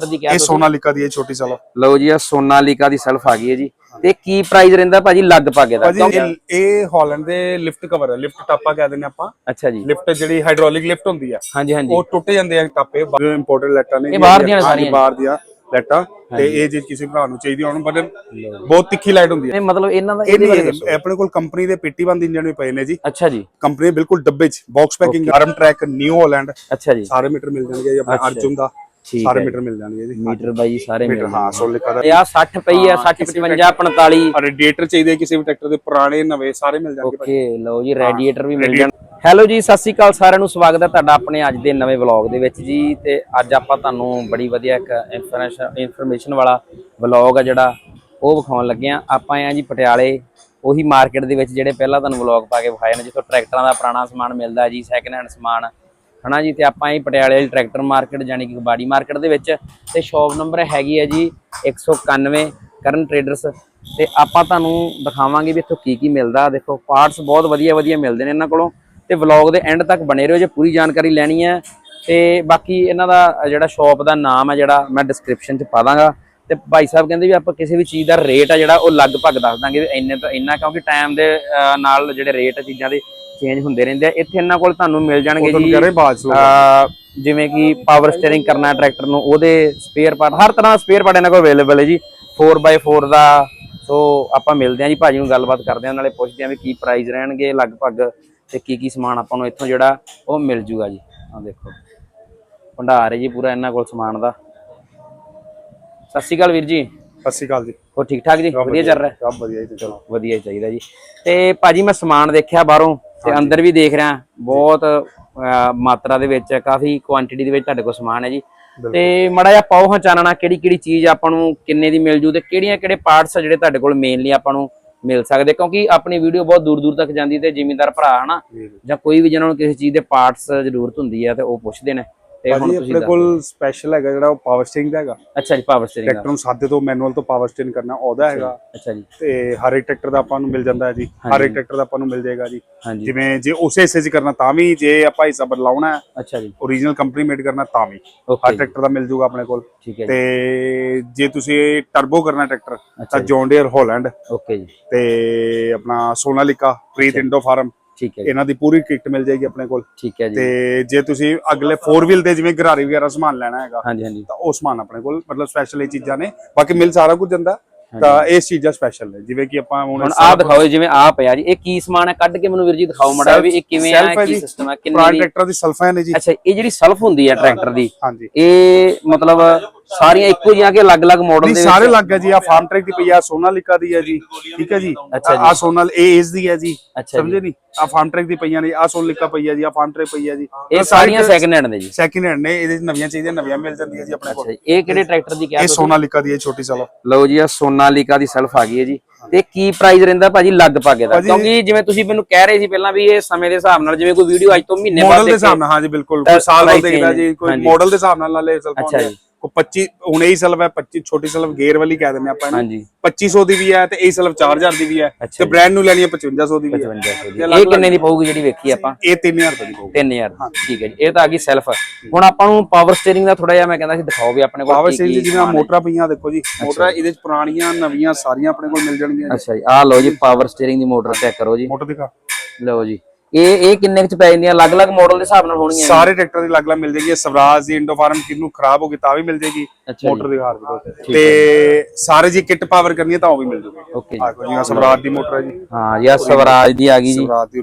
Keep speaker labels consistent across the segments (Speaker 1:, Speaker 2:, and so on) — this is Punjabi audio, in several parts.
Speaker 1: ਦੀ ਕਿਹਾ
Speaker 2: ਇਹ
Speaker 1: ਤੁਸੀਂ?
Speaker 2: ਸੋਨਾਲੀਕਾ ਦੀ ਹੈ ਛੋਟੀ ਸਾਲਾ।
Speaker 1: ਲਓ ਜੀ ਆ ਸੋਨਾਲੀਕਾ ਦੀ ਸੈਲਫ ਆ ਗਈ ਹੈ ਜੀ। ਤੇ ਕੀ ਪ੍ਰਾਈਸ ਰਹਿੰਦਾ ਭਾਜੀ ਲਗਭਗ ਇਹਦਾ
Speaker 2: ਭਾਜੀ ਇਹ- ਇਹ ਹਾਲੈਂਡ ਦੇ ਲਿਫਟ ਕਵਰ ਹੈ ਲਿਫਟ ਟਾਪਾ ਕਹਿ ਦਿੰਦੇ ਆਪਾਂ।
Speaker 1: ਅੱਛਾ ਜੀ।
Speaker 2: ਲਿਫਟ ਜਿਹੜੀ ਹਾਈਡ੍ਰੋਲਿਕ ਲਿਫਟ ਹੁੰਦੀ ਆ
Speaker 1: ਹਾਂਜੀ ਹਾਂਜੀ।
Speaker 2: ਉਹ ਟੁੱਟ ਜਾਂਦੇ ਆ ਟਾਪੇ ਇੰਪੋਰਟਡ ਲੈਟਾਂ ਨੇ
Speaker 1: ਇਹ ਬਾਹਰ ਦੀਆਂ ਨੇ
Speaker 2: ਹਾਂਜੀ,
Speaker 1: ਸਾਰੀਆਂ?
Speaker 2: ਬਾਹਰ ਦੀਆਂ ਲੈਟਾਂ। ਤੇ ਇਹ ਜੇ ਕਿਸੇ ਭਰਾ ਨੂੰ ਚਾਹੀਦੀ ਹੋਣ ਪਰ ਬਹੁਤ ਤਿੱਖੀ ਲਾਈਟ ਹੁੰਦੀ ਹੈ
Speaker 1: ਇਹ ਮਤਲਬ ਇਹਨਾਂ ਦਾ
Speaker 2: ਇਹ
Speaker 1: ਇਹਦੇ ਬਾਰੇ
Speaker 2: ਨਹੀਂ ਆਪਣੇ ਕੋਲ ਕੰਪਨੀ ਦੇ ਪੇਟੀ ਬੰਦ ਇੰਜਨ ਵੀ ਪਏ ਨੇ ਜੀ।
Speaker 1: ਅੱਛਾ ਜੀ।
Speaker 2: ਕੰਪਨੀ ਬਿਲਕੁਲ ਡੱਬੇ 'ਚ box packing Farmtrac New Holland
Speaker 1: ਅੱਛਾ ਜੀ।
Speaker 2: ਸਾਰੇ ਮੀਟਰ ਮਿਲ ਜਾਣਗੇ ਜੀ ਆਪਣੇ ਅਰਜੁਨ ਦਾ।
Speaker 1: ਠੀਕ
Speaker 2: ਸਾਰੇ
Speaker 1: ਹੈ
Speaker 2: ਮੀਟਰ ਮਿਲ ਜਾਣਗੇ ਜੀ।
Speaker 1: ਮੀਟਰ ਬਾਈ ਜੀ ਸਾਰੇ ਮਿਲ
Speaker 2: ਹਾਂ ਸੋਲਿਕਾ ਦਾ।
Speaker 1: ਇਹ ਆ 60 ਪਈ ਆ 60 55 45
Speaker 2: ਰੇਡੀਏਟਰ ਚਾਹੀਦੇ ਕਿਸੇ ਵੀ ਟਰੈਕਟਰ ਦੇ ਪੁਰਾਣੇ ਨਵੇਂ ਸਾਰੇ ਮਿਲ ਜਾਣਗੇ
Speaker 1: ਓਕੇ ਲਓ ਜੀ ਰੈਡੀਏਟਰ ਵੀ ਮਿਲ ਜਾਣ। ਹੈਲੋ ਜੀ ਸਤਿ ਸ਼੍ਰੀ ਅਕਾਲ ਸਾਰਿਆਂ ਨੂੰ ਸਵਾਗਤ ਹੈ ਤੁਹਾਡਾ ਆਪਣੇ ਅੱਜ ਦੇ ਨਵੇਂ ਵਲੌਗ ਦੇ ਵਿੱਚ ਜੀ। ਤੇ ਅੱਜ ਆਪਾਂ ਤੁਹਾਨੂੰ ਬੜੀ ਵਧੀਆ ਇੱਕ ਇਨਫੋਰਮੇਸ਼ਨ ਇਨਫੋਰਮੇਸ਼ਨ ਵਾਲਾ ਵਲੌਗ ਆ ਜਿਹੜਾ ਉਹ ਵਿਖਾਉਣ ਲੱਗੇ ਆ ਆਪਾਂ ਆ ਜੀ ਪਟਿਆਲੇ ਉਹੀ ਮਾਰਕੀਟ ਦੇ ਵਿੱਚ ਜਿਹੜੇ ਪਹਿਲਾਂ ਤੁਹਾਨੂੰ ਵਲੌਗ ਪਾ ਕੇ ਵਿਖਾਏ ਨੇ ਜਿੱਥੋਂ ਟਰੈਕਟਰਾਂ ਦਾ ਪੁਰਾਣਾ ਸਮਾਨ ਮਿਲਦਾ ਜੀ ਸੈਕਿੰਡ ਹੈਂਡ ਸਮਾਨ। ਹਨਾ ਜੀ, ਤੇ ਆਪਾਂ ਇਹ ਪਟਿਆਲੇ ਵਾਲੀ ਟਰੈਕਟਰ ਮਾਰਕੀਟ ਯਾਨੀ ਕਿ ਕਬਾੜੀ ਮਾਰਕੀਟ ਦੇ ਵਿੱਚ, ਤੇ ਸ਼ਾਪ ਨੰਬਰ ਹੈਗੀ ਹੈ ਜੀ 191 ਕਰਨ ਟਰੇਡਰਸ ਤੇ ਆਪਾਂ ਤੁਹਾਨੂੰ ਦਿਖਾਵਾਂਗੇ ਵੀ ਇੱਥੋਂ ਕੀ ਕੀ ਮਿਲਦਾ। ਦੇਖੋ ਪਾਰਟਸ ਬਹੁਤ ਵਧੀਆ ਵਧੀਆ ਮਿਲਦੇ ਨੇ ਇਹਨਾਂ ਕੋਲੋਂ, ਤੇ ਵਲੌਗ ਦੇ ਐਂਡ ਤੱਕ ਬਣੇ ਰਹੋ ਜੇ ਪੂਰੀ ਜਾਣਕਾਰੀ ਲੈਣੀ ਹੈ। ਤੇ ਬਾਕੀ ਇਹਨਾਂ ਦਾ ਜਿਹੜਾ ਸ਼ਾਪ ਦਾ ਨਾਮ ਹੈ ਜਿਹੜਾ ਮੈਂ ਡਿਸਕ੍ਰਿਪਸ਼ਨ 'ਚ ਪਾ ਦਾਂਗਾ। ਤੇ ਭਾਈ ਸਾਹਿਬ ਕਹਿੰਦੇ ਵੀ ਆਪਾਂ ਕਿਸੇ ਵੀ ਚੀਜ਼ ਦਾ ਰੇਟ ਆ ਜਿਹੜਾ ਉਹ ਲਗਭਗ ਦੱਸ ਦਾਂਗੇ ਵੀ ਇੰਨੇ ਤੋਂ ਇੰਨਾ, ਕਿਉਂਕਿ ਟਾਈਮ ਦੇ ਨਾਲ ਜਿਹੜੇ ਰੇਟ ਚੀਜ਼ਾਂ ਦੇ ਚੇਂਜ ਹੁੰਦੇ ਰਹਿੰਦੇ ਆ। ਇੱਥੇ ਇਹਨਾਂ ਕੋਲ ਤੁਹਾਨੂੰ ਮਿਲ ਜਾਣਗੇ ਜੀ ਜਿਵੇਂ ਕਿ ਪਾਵਰ ਸਟੀਅਰਿੰਗ ਕਰਨਾ ਟਰੈਕਟਰ ਨੂੰ ਉਹਦੇ ਸਪੇਅਰ ਪਾਰਟ ਹਰ ਤਰ੍ਹਾਂ ਦਾ ਸਪੇਅਰ ਪਾਰਟ ਇਹਨਾਂ ਕੋਲ ਅਵੇਲੇਬਲ ਹੈ ਜੀ। 4x4 ਦਾ ਸੋ ਆਪਾਂ ਮਿਲਦੇ ਹਾਂ ਜੀ ਭਾਜੀ ਨੂੰ ਗੱਲਬਾਤ ਕਰਦੇ ਹਾਂ ਨਾਲੇ ਪੁੱਛਦੇ ਹਾਂ ਵੀ ਕੀ ਪ੍ਰਾਈਸ ਰਹਿਣਗੇ ਲਗਭਗ ਤੇ ਕੀ ਕੀ ਸਮਾਨ ਆਪਾਂ ਨੂੰ ਇੱਥੋਂ ਜਿਹੜਾ ਉਹ ਮਿਲ ਜੂਗਾ ਜੀ। ਆ ਦੇਖੋ ਭੰਡਾਰ ਹੈ ਜੀ ਪੂਰਾ ਇਹਨਾਂ ਕੋਲ ਸਮਾਨ ਦਾ। ਸਤਿ ਸ਼੍ਰੀ ਅਕਾਲ ਵੀਰ ਜੀ।
Speaker 2: ਸਤਿ ਸ਼੍ਰੀ ਅਕਾਲ ਜੀ।
Speaker 1: ਹੋਰ ਠੀਕ ਠਾਕ ਜੀ? ਵਧੀਆ ਚੱਲ ਰਿਹਾ?
Speaker 2: ਸਭ ਵਧੀਆ ਜੀ ਚਲੋ।
Speaker 1: ਵਧੀਆ ਹੀ ਚਾਹੀਦਾ ਜੀ। ਤੇ ਭਾਜੀ ਮੈਂ ਸਮਾਨ ਦੇਖਿਆ ਬਾਹਰੋਂ। ਤੇ ਅੰਦਰ ਵੀ ਦੇਖ ਰਿਹਾ ਬਹੁਤ ਮਾਤਰਾ ਦੇ ਵਿੱਚ ਕਾਫੀ ਕੁਆਂਟੀਟੀ ਦੇ ਵਿੱਚ ਤੁਹਾਡੇ ਕੋਲ ਸਮਾਨ ਹੈ ਜੀ। ਤੇ ਮੜਾ ਜਿਹਾ ਪਾਓ ਹਾਂ ਚਾਨਣਾ ਕਿਹੜੀ ਕਿਹੜੀ ਚੀਜ਼ ਆਪਾਂ ਨੂੰ ਕਿੰਨੇ ਦੀ ਮਿਲ ਜੂ ਤੇ ਕਿਹੜੀਆਂ ਕਿਹੜੇ ਪਾਰਟਸ ਜਿਹੜੇ ਤੁਹਾਡੇ ਕੋਲ ਮੇਨਲੀ ਆਪਾਂ ਨੂੰ ਮਿਲ ਸਕਦੇ? ਕਿਉਂਕਿ ਆਪਣੀ ਵੀਡੀਓ ਬਹੁਤ ਦੂਰ ਦੂਰ ਤੱਕ ਜਾਂਦੀ ਤੇ ਜ਼ਿਮੀਂਦਾਰ ਭਰਾ ਹਨਾ? ਜਾਂ ਕੋਈ ਵੀ ਜਿਹਨਾਂ ਨੂੰ ਕਿਸੇ ਚੀਜ਼ ਦੇ ਪਾਰਟਸ ਜ਼ਰੂਰਤ ਹੁੰਦੀ ਹੈ ਤੇ ਉਹ ਪੁੱਛਦੇ ਨੇ।
Speaker 2: ਭਾਜੀ ਆਪਣੇ ਕੋਲ ਸਪੈਸ਼ਲ ਹੈਗਾ ਜਿਹੜਾ ਉਹ ਪਾਵਰ ਸਟੀਅਰਿੰਗ ਦਾ ਹੈਗਾ।
Speaker 1: ਅੱਛਾ ਜੀ ਪਾਵਰ ਸਟੀਅਰਿੰਗ
Speaker 2: ਟਰੈਕਟਰ ਨੂੰ ਸਾਦੇ ਤੋਂ ਮੈਨੂਅਲ ਤੋਂ ਪਾਵਰ ਸਟੀਅਰਿੰਗ ਕਰਨਾ ਉਹਦਾ ਹੈਗਾ।
Speaker 1: ਅੱਛਾ ਜੀ।
Speaker 2: ਤੇ ਹਰ ਇੱਕ ਟਰੈਕਟਰ ਦਾ ਆਪਾਂ ਨੂੰ ਮਿਲ ਜਾਂਦਾ ਹੈ ਜੀ। ਹਰ ਇੱਕ ਟਰੈਕਟਰ ਦਾ ਆਪਾਂ ਨੂੰ ਮਿਲ ਜਾਏਗਾ ਜੀ। ਜਿਵੇਂ ਜੇ ਉਸੇ ਹਿੱਸੇ 'ਚ ਕਰਨਾ ਤਾਂ ਵੀ ਜੇ ਆਪਾਂ ਹਿੱਸਾ ਬਦਲਾਉਣਾ ਹੈ
Speaker 1: ਅੱਛਾ ਜੀ।
Speaker 2: ਓਰੀਜਨਲ ਕੰਪਨੀ ਮੇਡ ਕਰਨਾ ਤਾਂ ਵੀ। ਹਰ ਟਰੈਕਟਰ ਦਾ ਮਿਲ ਜੂਗਾ ਆਪਣੇ ਕੋਲ।
Speaker 1: ਠੀਕ ਹੈ ਜੀ।
Speaker 2: ਤੇ ਜੇ ਤੁਸੀਂ ਟਰਬੋ ਕਰਨਾ ਟਰੈਕਟਰ ਤਾਂ ਜੌਨ ਡੀਅਰ ਹਾਲੈਂਡ
Speaker 1: ਓਕੇ ਜੀ।
Speaker 2: ਤੇ ਆਪਣਾ ਸੋਨਾਲੀਕਾ ਪ੍ਰੀਤ ਇੰਡੋ ਫਾਰਮ
Speaker 1: ਠੀਕ ਹੈ
Speaker 2: ਇਹਨਾਂ ਦੀ ਪੂਰੀ ਕਿੱਟ ਮਿਲ ਜਾਏਗੀ ਆਪਣੇ ਕੋਲ।
Speaker 1: ਠੀਕ ਹੈ ਜੀ।
Speaker 2: ਤੇ ਜੇ ਤੁਸੀਂ ਅਗਲੇ 4 ਵੀਲ ਦੇ ਜਿਵੇਂ ਗਰਾਰੀ ਵਗੈਰਾ ਸਮਾਨ ਲੈਣਾ ਹੈਗਾ
Speaker 1: ਹਾਂਜੀ ਹਾਂਜੀ।
Speaker 2: ਤਾਂ ਉਹ ਸਮਾਨ ਆਪਣੇ ਕੋਲ ਮਤਲਬ ਸਪੈਸ਼ਲ ਇਹ ਚੀਜ਼ਾਂ ਨੇ। ਬਾਕੀ ਮਿਲ ਸਾਰਾ ਕੁਝ ਜਾਂਦਾ ਤਾਂ ਇਸ ਚੀਜ਼ਾਂ ਸਪੈਸ਼ਲ ਨੇ। ਜਿਵੇਂ ਕਿ ਆਪਾਂ ਹੁਣ
Speaker 1: ਆਹ ਦਿਖਾਓ ਜਿਵੇਂ ਆਹ ਪਿਆ ਜੀ। ਇਹ ਕੀ ਸਮਾਨ ਹੈ? ਕੱਢ ਕੇ ਮੈਨੂੰ ਵੀਰ ਜੀ ਦਿਖਾਓ ਮੜਾ ਵੀ ਇਹ ਕਿਵੇਂ ਆ ਕੀ। ਸਿਸਟਮ ਹੈ ਕਿੰਨੇ
Speaker 2: ਟਰੈਕਟਰਾਂ ਦੀ ਸਲਫਾਂ ਨੇ ਜੀ।
Speaker 1: ਅੱਛਾ ਇਹ ਜਿਹੜੀ ਸਲਫ ਹੁੰਦੀ ਹੈ ਟਰੈਕਟਰ ਦੀ
Speaker 2: ਹਾਂਜੀ।
Speaker 1: ਇਹ ਮਤਲਬ ਸਾਰੀਆਂ ਇੱਕੋ ਜਿਹੀਆਂ ਕਿ ਅਲੱਗ-ਅਲੱਗ ਮਾਡਲ ਦੇ
Speaker 2: ਸਾਰੇ ਲੱਗ ਗਿਆ ਜੀ। ਆ ਫਾਰਮ ਟਰੈਕ ਦੀ ਪਈ ਆ ਸੋਨਾਲੀਕਾ ਦੀ ਹੈ ਜੀ। ਠੀਕ ਹੈ ਜੀ।
Speaker 1: ਜੀ।
Speaker 2: ਆ ਸੋਨਲ ਇਹ ਇਸ ਦੀ ਹੈ ਜੀ। ਸਮਝੇ ਨਹੀਂ ਆ ਫਾਰਮ ਟਰੈਕ ਦੀ ਪਈਆਂ ਨੇ ਆ ਸੋਨਾਲੀਕਾ ਪਈ ਹੈ ਜੀ ਆ ਫਾਰਮ ਟਰੈਕ ਪਈ ਹੈ ਜੀ।
Speaker 1: ਇਹ ਸਾਰੀਆਂ ਸੈਕਿੰਡ ਹੈਂਡ ਨੇ ਜੀ।
Speaker 2: ਸੈਕਿੰਡ ਹੈਂਡ ਨੇ ਇਹਦੇ ਨਵੀਆਂ ਚਾਹੀਦੀਆਂ ਨਵੀਆਂ ਮਿਲ ਜਾਂਦੀਆਂ ਜੀ ਆਪਣੇ ਕੋਲ।
Speaker 1: ਜੀ। ਇਹ ਕਿਹੜੇ ਟਰੈਕਟਰ ਦੀ ਕਿਹਾ
Speaker 2: ਇਹ ਸੋਨਾਲੀਕਾ ਦੀ ਹੈ ਛੋਟੀ ਸਾਲਾ।
Speaker 1: ਲਓ ਜੀ ਆ ਸੋਨਾਲੀਕਾ ਦੀ ਸੈਲਫ ਆ ਗਈ ਹੈ ਜੀ। ਤੇ ਕੀ ਪ੍ਰਾਈਸ ਰਹਿੰਦਾ ਭਾਜੀ ਲਗਭਗ ਇਹਦਾ ਕਿਉਂਕਿ ਜਿਵੇਂ ਤੁਸੀਂ ਮੈਨੂੰ ਕਹਿ ਰਹੇ ਸੀ ਪਹਿਲਾਂ ਵੀ ਇਹ ਸਮੇਂ ਦੇ ਹਿਸਾਬ ਨਾਲ ਜਿਵੇਂ ਕੋਈ ਵੀਡੀਓ ਅੱਜ ਤੋਂ ਮਹੀਨੇ ਬਾਅਦ
Speaker 2: ਮਾਡਲ ਦੇ
Speaker 1: ਦੇਖੇ-
Speaker 2: ਹਿਸਾਬ ਨਾਲ ਹਾਂਜੀ ਬਿਲਕੁਲ। ਕੋਈ ਸਾਲ ਬਾਅਦ ਦੇਖਦਾ ਜੀ ਕੋਈ। ਮਾਡਲ ਦੇ ਹਿਸਾਬ ਨਾਲ ਨਾਲੇ ਸਲਫ
Speaker 1: ਅੱਛਾ ਜੀ।
Speaker 2: ਕੋ 25 ਹੁਣ ਇਹ ਸਲਫ ਹੈ 25 ਛੋਟੀ ਸਲਫ ਗੇਅਰ ਵਾਲੀ ਕਹਿ ਦਿੰਦੇ ਆਪਾਂ
Speaker 1: ਹਾਂਜੀ।
Speaker 2: 2500 ਦੀ ਵੀ ਹੈ ਤੇ ਇਹ ਸਲਫ 4000 ਦੀ ਵੀ ਹੈ ਤੇ ਬ੍ਰਾਂਡ ਨੂੰ ਲੈਣੀ ਹੈ 5500 ਦੀ ਵੀ ਹੈ।
Speaker 1: 5500 ਦੀ। ਇਹ ਕਿੰਨੇ ਦੀ ਪਊਗੀ ਜਿਹੜੀ ਵੇਖੀ ਆਪਾਂ?
Speaker 2: ਇਹ 3000 ਰੁਪਏ ਦੀ ਪਊਗੀ।
Speaker 1: 3000 ਠੀਕ ਹੈ ਜੀ। ਇਹ ਤਾਂ ਆ ਗਈ ਸੈਲਫ ਹੁਣ ਆਪਾਂ ਨੂੰ ਪਾਵਰ ਸਟੀਅਰਿੰਗ ਦਾ ਥੋੜਾ ਜਿਹਾ ਮੈਂ ਕਹਿੰਦਾ ਸੀ ਦਿਖਾਓ ਵੀ ਆਪਣੇ ਕੋਲ
Speaker 2: ਪਾਵਰ ਦੀ ਜਿਵੇਂ। ਮੋਟਰਾਂ ਪਈਆਂ ਦੇਖੋ ਜੀ। ਮੋਟਰਾਂ ਇਹਦੇ ਚ ਪੁਰਾਣੀਆਂ ਨਵੀਆਂ ਸਾਰੀਆਂ ਆਪਣੇ ਕੋਲ ਮਿਲ ਜਾਣਗੀਆਂ।
Speaker 1: ਅੱਛਾ ਜੀ। ਆਹ ਲਓ ਜੀ ਪਾਵਰ ਸਟੀਅਰਿੰਗ ਦੀ ਮੋਟਰ ਚੈੱਕ ਕਰੋ ਜੀ।
Speaker 2: ਮੋਟਰ ਦਿਖਾ।
Speaker 1: ਲਓ ਜੀ। ਇਹ ਇਹ ਕਿੰਨੇ ਚ ਪੈ ਜਾਂਦੀਆਂ? ਅਲੱਗ-ਅਲੱਗ ਮਾਡਲ ਦੇ ਹਿਸਾਬ ਨਾਲ ਹੋਣਗੀਆਂ
Speaker 2: ਸਾਰੇ ਟਰੈਕਟਰ ਦੀ ਅਲੱਗ-ਅਲੱਗ ਮਿਲ ਜਾਏਗੀ। ਸਵਰਾਜ ਦੀ ਇੰਡੋ ਫਾਰਮ ਕਿਨੂੰ ਖਰਾਬ ਹੋ ਗਈ ਤਾਂ ਵੀ ਮਿਲ
Speaker 1: ਅੱਛਾ
Speaker 2: ਮੋਟਰ ਦਿਖਾ ਦਿਓ। ਤੇ ਸਾਰੇ ਜੀ ਕਿੱਟ ਪਾਵਰ ਕਰਨੀ ਹੈ ਤਾਂ ਉਹ ਵੀ ਮਿਲ ਜੂਗੀ।
Speaker 1: ਓਕੇ
Speaker 2: ਜਿਵੇਂ ਸਵਰਾਜ ਦੀ ਮੋਟਰ ਹੈ ਜੀ।
Speaker 1: ਹਾਂ ਜੀ ਆਹ ਸਵਰਾਜ ਦੀ ਆ ਗਈ ਜੀ।
Speaker 2: ਸਵਰਾਜ ਦੀ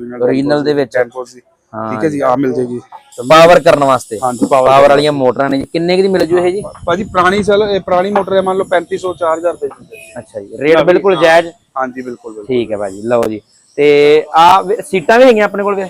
Speaker 1: ਦੇ ਵਿੱਚ।
Speaker 2: 10 ਦੀ ਠੀਕ ਹੈ ਜੀ ਆ ਮਿਲ ਜਾਏਗੀ।
Speaker 1: ਪਾਵਰ ਕਰਨ ਵਾਸਤੇ।
Speaker 2: ਹਾਂਜੀ ਪਾਵਰ
Speaker 1: ਵਾਲੀਆਂ ਮੋਟਰਾਂ ਨੇ ਜੀ। ਕਿੰਨੇ ਦੀ ਮਿਲ ਜੂ ਇਹ ਜੀ?
Speaker 2: ਭਾਜੀ ਪੁਰਾਣੀ ਚਲ ਇਹ ਪੁਰਾਣੀ ਮੋਟਰ ਹੈ ਮੰਨ ਲਓ 3500 4000 ਰੁਪਏ ਦੀ।
Speaker 1: ਅੱਛਾ ਜੀ। ਰੇਟ ਬਿਲਕੁਲ ਜਾਇਜ਼?
Speaker 2: ਹਾਂਜੀ ਬਿਲਕੁਲ।
Speaker 1: ਠੀਕ ਹੈ ਭਾਜੀ। ਲਓ ਜੀ। ਤੇ ਆ ਸੀਟਾਂ ਵੀ ਹੈਗੀਆਂ ਆਪਣੇ ਕੋਲ ਵੀ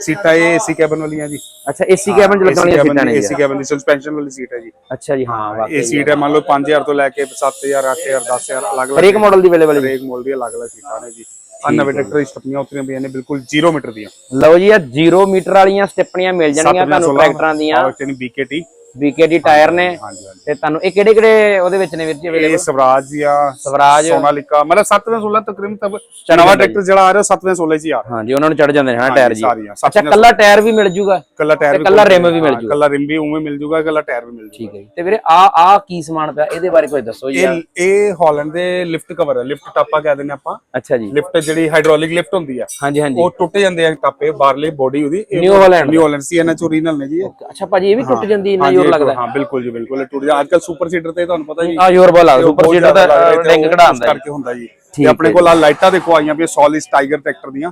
Speaker 2: ਸੀਟਾਂ ਇਹ ਏਸੀ ਕੈਬਨ ਵਾਲੀਆਂ ਜੀ।
Speaker 1: ਅੱਛਾ ਏਸੀ ਕੈਬਨ ਚ ਲੱਗਣ ਵਾਲੀਆਂ ਸੀਟਾਂ ਨੇ
Speaker 2: ਏਸੀ ਕੈਬਨ ਦੀ ਸਸਪੈਂਸ਼ਨ ਵਾਲੀ ਸੀਟ ਹੈ ਜੀ।
Speaker 1: ਅੱਛਾ ਜੀ ਹਾਂ ਵਾਕਈ
Speaker 2: ਇਹ ਸੀਟ ਹੈ ਮੰਨ ਲਓ 5000 ਤੋਂ ਲੈ ਕੇ 7000 8000 10000 ਅਲੱਗ-ਅਲੱਗ
Speaker 1: ਹਰੇਕ ਮਾਡਲ ਦੀ ਅਵੇਲੇਬਲ
Speaker 2: ਹਰੇਕ ਮੋਲ ਦੀ ਅਲੱਗ-ਅਲੱਗ ਸੀਟਾਂ ਨੇ ਜੀ। ਆ ਨਵੇਂ ਟਰੈਕਟਰ ਦੀ ਸਟੱਪੀਆਂ ਉਤਰੀਆਂ ਪਈਆਂ ਨੇ ਬਿਲਕੁਲ 0 ਮੀਟਰ ਦੀਆਂ।
Speaker 1: ਲਓ ਜੀ ਆ 0 ਮੀਟਰ ਵਾਲੀਆਂ ਸਟੈਪਣੀਆਂ ਮਿਲ ਜਾਣਗੀਆਂ ਤੁਹਾਨੂੰ ਟਰੈਕਟਰਾਂ ਦੀਆਂ।
Speaker 2: BKT
Speaker 1: BKD ਟਾਇਰ ਨੇ
Speaker 2: ਹਾਂਜੀ ਹਾਂਜੀ
Speaker 1: ਤੇ ਤੁਹਾਨੂੰ ਇਹ ਕਿਹੜੇ ਕਿਹੜੇ ਉਹਦੇ ਵਿੱਚ ਨੇ ਵੀਰ ਜੀ
Speaker 2: ਇਹ
Speaker 1: ਅਵੇਲੇਬਲ
Speaker 2: ਸਵਰਾਜ ਜਾਂ
Speaker 1: ਸਵਰਾਜ।
Speaker 2: ਸੋਨਾਲਿਕਾ ਮਤਲਬ 7ਵੇਂ 16 ਤਕਰੀਬਨ ਤੱਕ ਨਵਾਂ ਟਰੈਕਟਰ ਜਿਹੜਾ ਆ ਰਿਹਾ 7ਵੇਂ 16 ਚ ਹੀ ਆ ਰਿਹਾ।
Speaker 1: ਹਾਂਜੀ ਉਹਨਾਂ ਨੂੰ ਚੜ ਜਾਂਦੇ ਨੇ ਹਾਂ ਟਾਇਰ ਜੀ?
Speaker 2: ਸਾਰੀਆਂ
Speaker 1: ਅੱਛਾ ਕੱਲਾ ਟਾਇਰ ਵੀ ਮਿਲ ਜੂਗਾ
Speaker 2: ਕੱਲਾ ਟਾਇਰ
Speaker 1: ਤੇ ਕੱਲਾ ਰਿਮ ਵੀ ਮਿਲ ਜੂਗਾ?
Speaker 2: ਕੱਲਾ ਰਿਮ ਵੀ ਉਵੇਂ ਮਿਲ ਜੂਗਾ ਕੱਲਾ ਟਾਇਰ ਵੀ ਮਿਲ ਜੂਗਾ।
Speaker 1: ਠੀਕ ਹੈ ਜੀ। ਤੇ ਵੀਰੇ ਆ ਆ ਕੀ ਸਮਾਨ ਪਿਆ? ਇਹਦੇ ਬਾਰੇ ਕੁਝ ਦੱਸੋ ਜੀ
Speaker 2: ਇਹ ਇਹ ਹਾਲੈਂਡ ਦੇ ਲਿਫਟ ਕਵਰ ਹੈ ਲਿਫਟ ਟਾਪਾ ਕਹਿ ਦਿੰਦੇ ਆਪਾਂ।
Speaker 1: ਅੱਛਾ ਜੀ।
Speaker 2: ਲਿਫਟ ਜਿਹੜੀ ਹਾਈਡ੍ਰੋਲਿਕ ਲਿਫਟ ਹੁੰਦੀ ਆ
Speaker 1: ਹਾਂਜੀ ਹਾਂਜੀ।
Speaker 2: ਉਹ ਟੁੱਟ ਜਾਂਦੇ ਆ ਟਾਪੇ ਬਾਹਰਲੀ ਬੋਡੀ ਉਹਦੀ।
Speaker 1: New Holland
Speaker 2: New Holland CNH original ਨੇ ਜੀ ਇਹ।
Speaker 1: ਅੱਛਾ ਭਾਜੀ ਇਹ ਵੀ ਟੁੱਟ ਜਾਂਦੀ ਇੰਨਾ
Speaker 2: ਹਾਂਜੀ,
Speaker 1: ਜ਼ੋਰ ਲੱਗਦਾ
Speaker 2: ਹਾਂ। ਬਿਲਕੁਲ ਜੀ ਬਿਲਕੁਲ ਟੁੱਟ ਜਾ। ਅੱਜਕੱਲ ਸੁਪਰ ਸੀਡਰ ਤੇ ਤੁਹਾਨੂੰ ਪਤਾ ਜੀ।
Speaker 1: ਆ ਬਹੁਤ ਲੱਗਦਾ ਸੁਪਰ
Speaker 2: ਜ਼ਿਆਦਾ
Speaker 1: ਦਾ ਡਿੰਗ ਕਢਾਉਂਦਾ
Speaker 2: ਕਰਕੇ ਹੁੰਦਾ ਜੀ। ਤੇ ਆਪਣੇ ਕੋਲ ਆ ਲਾਈਟਾਂ ਦੇਖੋ ਆਈਆਂ ਵੀ ਸੋਲਿਸ ਟਾਈਗਰ ਟਰੈਕਟਰ ਦੀਆਂ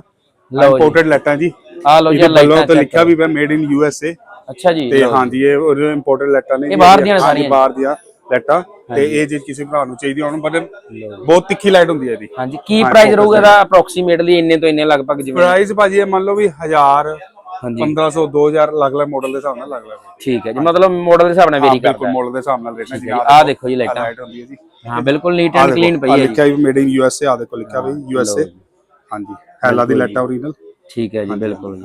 Speaker 1: ਜੀ।
Speaker 2: ਇੰਪੋਰਟਡ ਲਾਈਟਾਂ ਜੀ।
Speaker 1: ਆ ਲੋ ਜੀ ਲਾਈਟਾਂ
Speaker 2: ਤੇ ਲਿਖਿਆ ਵੀ ਪਿਆ made in U S A
Speaker 1: ਅੱਛਾ ਜੀ
Speaker 2: ਤੇ ਹਾਂਜੀ ਇਹ ਇੰਪੋਰਟਡ ਲਾਈਟਾਂ ਨੇ
Speaker 1: ਇਹ ਬਾਹਰ ਦੀਆਂ ਸਾਰੀਆਂ?
Speaker 2: ਬਾਹਰ ਦੀਆਂ ਲਾਈਟਾਂ। ਤੇ ਇਹ ਜੇ ਕਿਸੇ ਭਰਾ ਨੂੰ ਚਾਹੀਦੀ ਹੋਣ ਪਰ ਬਹੁਤ ਤਿੱਖੀ ਲਾਈਟ ਹੁੰਦੀ ਹੈ ਇਹਦੀ।
Speaker 1: ਹਾਂਜੀ ਕੀ ਪ੍ਰਾਈਸ ਰਹੂਗਾ ਇਹਦਾ ਅਪਰੋਕਸੀਮੇਟਲੀ ਇੰਨੇ ਤੋਂ ਇੰਨੇ ਲਗਭਗ ਜਿਵੇਂ
Speaker 2: ਪ੍ਰਾਈਸ ਭਾਜੀ ਇਹ ਮੰਨ ਲਓ ਵੀ 1000
Speaker 1: ਹਾਂਜੀ
Speaker 2: 1500 2000 ਅਲੱਗ-ਅਲੱਗ ਮਾਡਲ ਦੇ ਹਿਸਾਬ ਨਾਲ ਅਲੱਗ ਅਲੱਗ
Speaker 1: ਠੀਕ ਹੈ ਜੀ ਮਤਲਬ ਮਾਡਲ ਦੇ ਹਿਸਾਬ ਨਾਲ ਵੇਰੀ
Speaker 2: ਬਿਲਕੁਲ
Speaker 1: ਕਰਦਾ
Speaker 2: ਮਾਡਲ ਦੇ ਹਿਸਾਬ ਨਾਲ ਰੇਟ ਹੈ ਜੀ
Speaker 1: ਆ ਦੇਖੋ ਜੀ ਲਾਈਟਾਂ
Speaker 2: ਲਾਈਟ ਹੁੰਦੀ ਹੈ ਜੀ।
Speaker 1: ਹਾਂ ਬਿਲਕੁਲ ਨੀਟ ਐਂਡ ਕਲੀਨ ਪਈ ਹੈ ਜੀ।
Speaker 2: ਲਿਖਿਆ ਵੀ made in U S A ਆ ਦੇਖੋ ਲਿਖਿਆ ਵੀ ਯੂ ਐਸ ਏ ਹਾਂਜੀ ਹੈਲਾ ਦੀ ਲਾਈਟਾਂ ਓਰੀਜਨਲ
Speaker 1: ਠੀਕ ਹੈ ਜੀ ਬਿਲਕੁਲ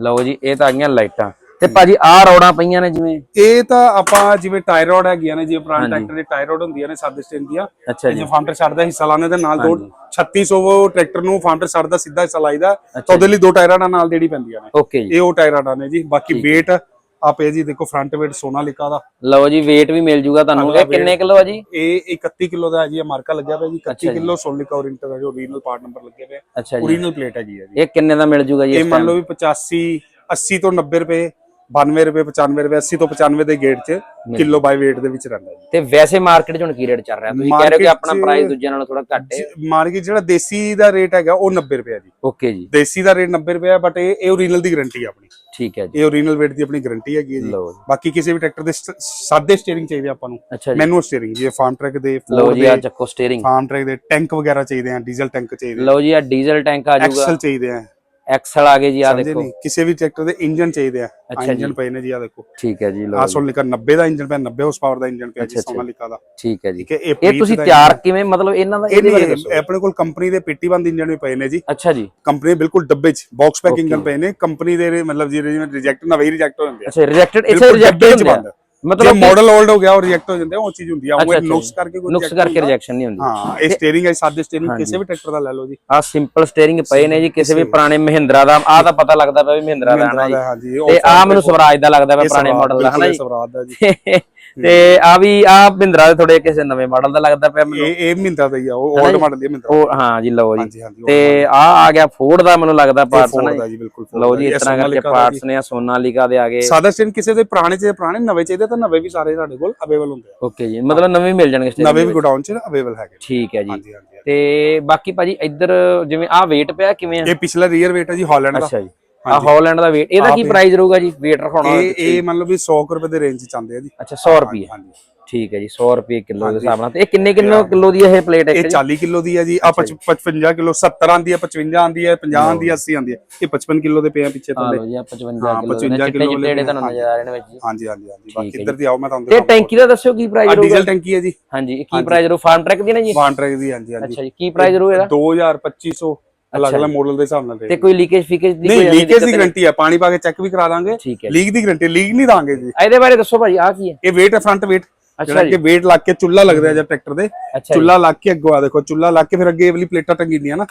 Speaker 1: ਲਓ ਜੀ ਇਹ ਤਾਂ ਆ ਗਈਆਂ ਲਾਈਟਾਂ ਤੇ ਭਾਜੀ ਆਹ ਰੋੜਾਂ ਪਈਆਂ ਨੇ ਜਿਵੇਂ?
Speaker 2: ਇਹ ਤਾਂ ਆਪਾਂ ਜਿਵੇਂ ਟਾਇਰੋਡ ਹੈਗੀਆਂ ਨੇ ਜਿਵੇਂ ਪੁਰਾਣੇ ਟਰੈਕਟਰ ਦੇ ਟਾਇਰੋਡ ਹੁੰਦੀਆਂ ਨੇ ਸਾਦੇ ਸਟੇਨ ਦੀਆਂ।
Speaker 1: ਅੱਛਾ ਜੀ।
Speaker 2: ਫਾਊਂਡਰ ਛੱਡ ਦਾ ਹਿੱਸਾ ਲਾਣੇ ਦੇ ਨਾਲ ਦੋ 3600 ਟਰੈਕਟਰ ਨੂੰ ਫਾਊਂਡਰ ਛੱਡ ਦਾ ਸਿੱਧਾ ਹਿੱਸਾ ਲਾਈਦਾ ਤਾਂ ਉਹਦੇ ਲਈ ਦੋ ਟਾਇਰਾਂ ਨਾਲ ਜਿਹੜੀ ਪੈਂਦੀਆਂ ਨੇ।
Speaker 1: ਓਕੇ ਜੀ।
Speaker 2: ਇਹ ਉਹ ਟਾਇਰਾਂ ਨੇ ਜੀ। ਬਾਕੀ weight ਆਪੇ ਜੀ ਦੇਖੋ ਫਰੰਟ weight ਸੋਨਾਲਿਕਾ ਦਾ।
Speaker 1: ਲਓ ਜੀ weight ਵੀ ਮਿਲ ਜੂਗਾ ਤੁਹਾਨੂੰ। ਇਹ ਕਿੰਨੇ ਕਿਲੋ ਆ ਜੀ?
Speaker 2: ਇਹ 31 ਕਿਲੋ ਦਾ ਹੈ ਜੀ ਇਹ ਮਾਰਕਾ ਲੱਗਿਆ ਪਿਆ ਜੀ। 31 ਕਿਲੋ ਸੋਨਾਲਿਕਾ ਓਰੀਐਂਟਡ ਹੈ ਜੋ ਓਰੀਜਨਲ ਪਾਰਟ ਨੰਬਰ ਲੱਗੇ ਪਏ
Speaker 1: ਅੱਛਾ ਜੀ।
Speaker 2: ਓਰੀਜਨਲ ਪਲੇਟ ਹੈ ਜੀ।
Speaker 1: ਇਹ ਕਿੰਨੇ ਦਾ ਮਿਲ ਜੂਗਾ ਜੀ
Speaker 2: ਇਹ ਮੰਨ ਲਓ ਵੀ 85 80 ਤੋਂ 90 ਰੁਪਏ 92 ਰੁਪਏ 95 ਰੁਪਏ 80 ਤੋਂ 95 ਦੇ ਗੇਟ 'ਚ ਕਿਲੋ ਬਾਈ weight ਦੇ ਵਿੱਚ ਰਹਿੰਦਾ ਜੀ।
Speaker 1: ਤੇ ਵੈਸੇ ਮਾਰਕੀਟ 'ਚ ਹੁਣ ਕੀ ਰੇਟ ਚੱਲ ਰਿਹਾ? ਤੁਸੀਂ ਕਹਿ ਰਹੇ ਹੋ ਕਿ ਆਪਣਾ ਪ੍ਰਾਈਸ ਦੂਜਿਆਂ ਨਾਲੋਂ ਥੋੜਾ ਘੱਟ ਹੈ।
Speaker 2: ਮਾਰਕੀਟ ਜਿਹੜਾ ਦੇਸੀ ਦਾ ਰੇਟ ਹੈਗਾ ਉਹ 90 ਰੁਪਏ ਜੀ।
Speaker 1: ਓਕੇ ਜੀ।
Speaker 2: ਦੇਸੀ ਦਾ ਰੇਟ 90 ਰੁਪਏ ਹੈ ਬਟ ਇਹ ਇਹ ਓਰੀਜਨਲ ਦੀ ਗਾਰੰਟੀ ਹੈ ਆਪਣੀ।
Speaker 1: ਠੀਕ ਹੈ ਜੀ।
Speaker 2: ਇਹ ਓਰੀਜਨਲ weight ਦੀ ਆਪਣੀ ਗਾਰੰਟੀ ਹੈਗੀ ਹੈ ਜੀ।
Speaker 1: ਜੀ।
Speaker 2: ਬਾਕੀ ਕਿਸੇ ਵੀ ਟਰੈਕਟਰ ਦੇ ਸਾਦੇ ਸਟੀਅਰਿੰਗ ਚਾਹੀਦੇ ਆਪਾਂ ਨੂੰ।
Speaker 1: ਜੀ।
Speaker 2: ਮੈਨੂਅਲ ਸਟੀਅਰਿੰਗ ਜਿਵੇਂ ਫਾਰਮ ਟਰੈਕ ਦੇ
Speaker 1: ਲਓ ਜੀ ਆ ਚੱਕੋ ਸਟੀਅਰਿੰਗ
Speaker 2: ਫਾਰਮ ਟਰੈਕ ਦੇ ਟੈਂਕ ਵਗੈਰਾ ਚਾਹੀਦੇ ਆ ਡੀਜ਼ਲ ਟੈਂਕ ਚਾਹੀਦੇ
Speaker 1: ਲਓ ਜੀ ਆ ਡੀਜ਼ਲ ਟੈਂਕ ਆ ਜਾਊਗਾ।
Speaker 2: ਐਕਸਲ ਚਾਹੀਦੇ ਆ।
Speaker 1: ਐਕਸਲ ਆ ਗਏ ਜੀ ਆ ਦੇਖੋ।
Speaker 2: ਕਿਸੇ ਵੀ ਟਰੈਕਟਰ ਦੇ ਇੰਜਨ ਚਾਹੀਦੇ ਆ। ਇੰਜਨ ਪਏ ਨੇ ਜੀ ਆ ਦੇਖੋ।
Speaker 1: ਠੀਕ ਹੈ ਜੀ ਲਓ
Speaker 2: ਆ
Speaker 1: ਜੀ,
Speaker 2: ਸੋਨਾਲਿਕਾ 90 ਦਾ ਇੰਜਨ ਪਿਆ 90 ਹਾਰਸ ਪਾਵਰ ਦਾ ਇੰਜਨ ਪਿਆ ਜੀ ਸੋਨਾਲਿਕਾ ਦਾ।
Speaker 1: ਠੀਕ ਹੈ ਜੀ।
Speaker 2: ਇਹ
Speaker 1: ਤੁਸੀਂ ਤਿਆਰ ਕਿਵੇਂ ਮਤਲਬ ਇਹਨਾਂ ਦਾ
Speaker 2: ਇਹ
Speaker 1: ਇਹਦੇ
Speaker 2: ਆਪਣੇ ਕੋਲ ਕੰਪਨੀ ਦੇ ਪੇਟੀ ਬੰਦ ਇੰਜਨ ਵੀ ਪਏ ਨੇ ਜੀ।
Speaker 1: ਅੱਛਾ ਜੀ।
Speaker 2: ਕੰਪਨੀ ਬਿਲਕੁਲ ਡੱਬੇ 'ਚ ਬਾਕਸ ਪੈਕ ਇੰਜਨ ਪਏ ਨੇ। ਕੰਪਨੀ ਦੇ ਮਤਲਬ ਜਿਵੇਂ ਰਿਜੈਕਟ ਨਾ ਵਈ ਰਿਜੈਕਟ ਹੋ ਜਾਂਦੇ ਆ।
Speaker 1: ਅੱਛਾ ਰਿਜੈਕਟਡ ਇੱਥੇ ਰਿਜੈਕਟਡ ਹੁੰਦੇ ਆ। ਮਤਲਬ
Speaker 2: ਮਾਡਲ 올ਡ ਹੋ ਗਿਆ ਉਹ ਰਿਜੈਕਟ ਹੋ ਜਾਂਦੇ ਉਹ ਚੀਜ਼ ਹੁੰਦੀ ਆ ਉਹ ਨੁਕਸ ਕਰਕੇ ਕੋਈ
Speaker 1: ਨੁਕਸ ਕਰਕੇ। ਰਿਜੈਕਸ਼ਨ ਨਹੀਂ ਹੁੰਦੀ।
Speaker 2: ਹਾਂ ਇਹ ਸਟੀਅਰਿੰਗ ਹੈ ਸਾਦੇ ਸਟੀਅਰਿੰਗ ਕਿਸੇ ਵੀ ਟਰੈਕਟਰ ਦਾ ਲੈ ਲਓ ਜੀ।
Speaker 1: ਆ ਸਿੰਪਲ ਸਟੀਅਰਿੰਗ ਪਏ ਨੇ ਜੀ ਕਿਸੇ ਵੀ ਪੁਰਾਣੇ ਮਹਿੰਦਰਾ ਦਾ ਆ ਤਾਂ ਪਤਾ ਲੱਗਦਾ ਪਿਆ ਵੀ ਮਹਿੰਦਰਾ ਦਾ ਜੀ।
Speaker 2: ਹਾਂਜੀ
Speaker 1: ਤੇ ਆ ਮੈਨੂੰ ਸਵਰਾਜ ਦਾ ਲੱਗਦਾ ਪਿਆ ਪੁਰਾਣੇ ਮਾਡਲ ਦਾ ਹਨਾ ਜੀ?
Speaker 2: ਸਵਰਾਜ ਦਾ ਜੀ।
Speaker 1: ਤੇ ਆ ਵੀ ਆ ਮਹਿੰਦਰਾ ਦੇ ਥੋੜੇ ਕਿਸੇ ਨਵੇਂ ਮਾਡਲ ਦਾ ਲੱਗਦਾ ਪਿਆ ਮੈਨੂੰ।
Speaker 2: ਇਹ ਇਹ ਮਹਿੰਦਰਾ ਦਾ ਹੀ ਆ ਉਹ 올ਡ ਮਾਡਲ ਦੀ ਮਹਿੰਦਰਾ।
Speaker 1: ਉਹ ਹਾਂ ਜੀ ਲਓ ਜੀ। ਤੇ ਆ ਆ ਗਿਆ ਫੋਰਡ ਦਾ ਮੈਨੂੰ ਲੱਗਦਾ ਪਾਰਟਸ ਨਾ
Speaker 2: ਦਾ
Speaker 1: ਜੀ?
Speaker 2: ਬਿਲਕੁਲ
Speaker 1: ਲਓ ਜੀ ਇਸ ਤਰ੍ਹਾਂ ਕਰਕੇ ਪਾਰਟਸ ਨੇ ਆ ਸੋਨਾਲੀਕਾ ਦੇ ਆ ਗਏ।
Speaker 2: ਸਾਦਾ ਸਟੀਅਰਿੰਗ ਕਿਸੇ ਦੇ ਪੁਰਾਣੇ ਚ ਪੁਰਾਣੇ ਨਵੇਂ ਚਾਹੀਦੇ ਤਾਂ ਨਵੇਂ ਵੀ ਸਾਰੇ ਸਾਡੇ ਕੋਲ ਅਵੇਲੇਬਲ ਹੁੰਦੇ ਆ।
Speaker 1: ਓਕੇ ਜੀ ਮਤਲਬ ਨਵੇਂ ਮਿਲ ਜਾਣਗੇ
Speaker 2: ਨਵੇਂ ਵੀ ਗੋਡਾਊਨ ਚ ਅਵੇਲੇਬਲ ਹੈਗੇ
Speaker 1: ਠੀਕ ਹੈ ਜੀ। ਤੇ ਬਾਕੀ ਭਾਜੀ ਇੱਧਰ ਜਿਵੇਂ ਆ weight ਪਿਆ ਕਿਵੇਂ ਆ?
Speaker 2: ਇਹ ਪਿਛਲਾ ਰੀਅਰ weight ਹੈ ਜੀ ਹਾਲੈਂਡ ਦਾ।
Speaker 1: ਅੱਛਾ ਜੀ। ਆ ਹਾਲੈਂਡ ਦਾ weight ਇਹਦਾ ਕੀ ਪ੍ਰਾਈਸ ਰਹੂਗਾ ਜੀ weight ਰਖਾਉਣਾ
Speaker 2: ਇਹ ਇਹ ਮੰਨ ਲਓ ਵੀ 100 ਕੁ ਰੁਪਏ ਦੇ ਰੇਂਜ ਚ ਆਉਂਦੇ ਆ ਜੀ।
Speaker 1: ਅੱਛਾ 100 ਰੁਪਏ।
Speaker 2: ਹਾਂਜੀ।
Speaker 1: ਠੀਕ ਹੈ ਜੀ 100 ਰੁਪਏ ਕਿਲੋ ਦੇ ਹਿਸਾਬ ਨਾਲ। ਤੇ ਇਹ ਕਿੰਨੇ ਕਿਲੋ ਕਿਲੋ ਦੀ ਇਹ ਪਲੇਟ
Speaker 2: ਇਹ
Speaker 1: ਹੈ
Speaker 2: 40 ਕਿਲੋ ਦੀ ਹੈ ਜੀ ਆ 55 ਕਿਲੋ 70 ਆਂਦੀ ਹੈ 55 ਆਂਦੀ ਹੈ 50 ਆਂਦੀ ਹੈ 80 ਆਂਦੀ ਹੈ ਇਹ 55 ਕਿਲੋ ਦੇ ਪਏ ਆ ਪਿੱਛੇ
Speaker 1: ਹਾਂ
Speaker 2: ਥੱਲੇ
Speaker 1: ਲਓ ਜੀ ਆ 55
Speaker 2: ਹਾਂ,
Speaker 1: ਕਿਲੋ
Speaker 2: 55
Speaker 1: ਚਿੱਟੇ
Speaker 2: ਕਿੱਲੋ
Speaker 1: ਚਿੱਟੇ ਤੁਹਾਨੂੰ ਨਜ਼ਰ ਆ ਰਹੇ ਨੇ ਵਿੱਚ ਜੀ।
Speaker 2: ਹਾਂਜੀ ਹਾਂਜੀ ਹਾਂਜੀ। ਬਾਕੀ
Speaker 1: ਹੈ
Speaker 2: ਇੱਧਰ ਦੀ ਆਓ ਮੈਂ ਤੁਹਾਨੂੰ
Speaker 1: ਤੇ ਟੈਂਕੀ ਦਾ ਦੱਸਿਓ ਕੀ ਪ੍ਰਾਈਸ ਰਹੂਗਾ
Speaker 2: ਡੀਜ਼ਲ ਟੈਂਕੀ ਹੈ ਜੀ।
Speaker 1: ਹਾਂਜੀ ਇਹ ਕੀ ਪ੍ਰਾਈਸ ਰਹੂ? ਫਾਰਮ ਟਰੈਕ ਦੀ ਨਾ ਜੀ?
Speaker 2: ਵਾਨ ਟਰੈਕ ਦੀ ਹਾਂਜੀ ਹਾਂਜੀ।
Speaker 1: ਅੱਛਾ ਜੀ ਕੀ ਪ੍ਰਾਈਸ ਰਹੂ ਇਹਦਾ?
Speaker 2: 2000 2500 ਅਲੱਗ ਅਲੱਗ ਮਾਡਲ ਦੇ ਹਿਸਾਬ ਨਾਲ
Speaker 1: ਤੇ ਕੋਈ ਲੀਕੇਜ ਫੀਕੇਜ ਦੀ
Speaker 2: ਨਹੀਂ
Speaker 1: ਕੋਈ ਐਵੇਂ
Speaker 2: ਲੀਕੇਜ ਦੀ ਗਾਰੰਟੀ ਹੈ ਪਾਣੀ ਪਾ ਕੇ ਚੈੱਕ ਵੀ ਕਰਾ ਦਾਂਗੇ। ਲੀਕ ਦੀ ਗਾਰੰਟੀ ਲੀਕ ਨਹੀਂ ਦਾਂਗੇ ਜੀ।
Speaker 1: ਇਹਦੇ ਬਾਰੇ ਦੱਸੋ ਭਾਜੀ ਆ ਕੀ ਹੈ?
Speaker 2: ਇਹ weight ਹੈ ਫਰੰਟ weight
Speaker 1: ਅੱਛਾ
Speaker 2: ਜਿਹੜਾ ਕਿ weight ਲੱਗ ਕੇ ਚੁੱਲਾ ਲੱਗਦਾ ਹੈ ਜਾਂ ਟਰੈਕਟਰ ਦੇ।
Speaker 1: ਜੀ।
Speaker 2: ਚੁੱਲਾ ਲੱਗ ਕੇ ਅੱਗੋਂ ਆ ਦੇਖੋ ਚੁੱਲਾ ਲੱਗ ਕੇ ਫਿਰ ਅੱਗੇ ਇਹ ਵਾਲੀ ਪਲੇਟਾਂ ਟੰਗੀਆਂ ਨਾ।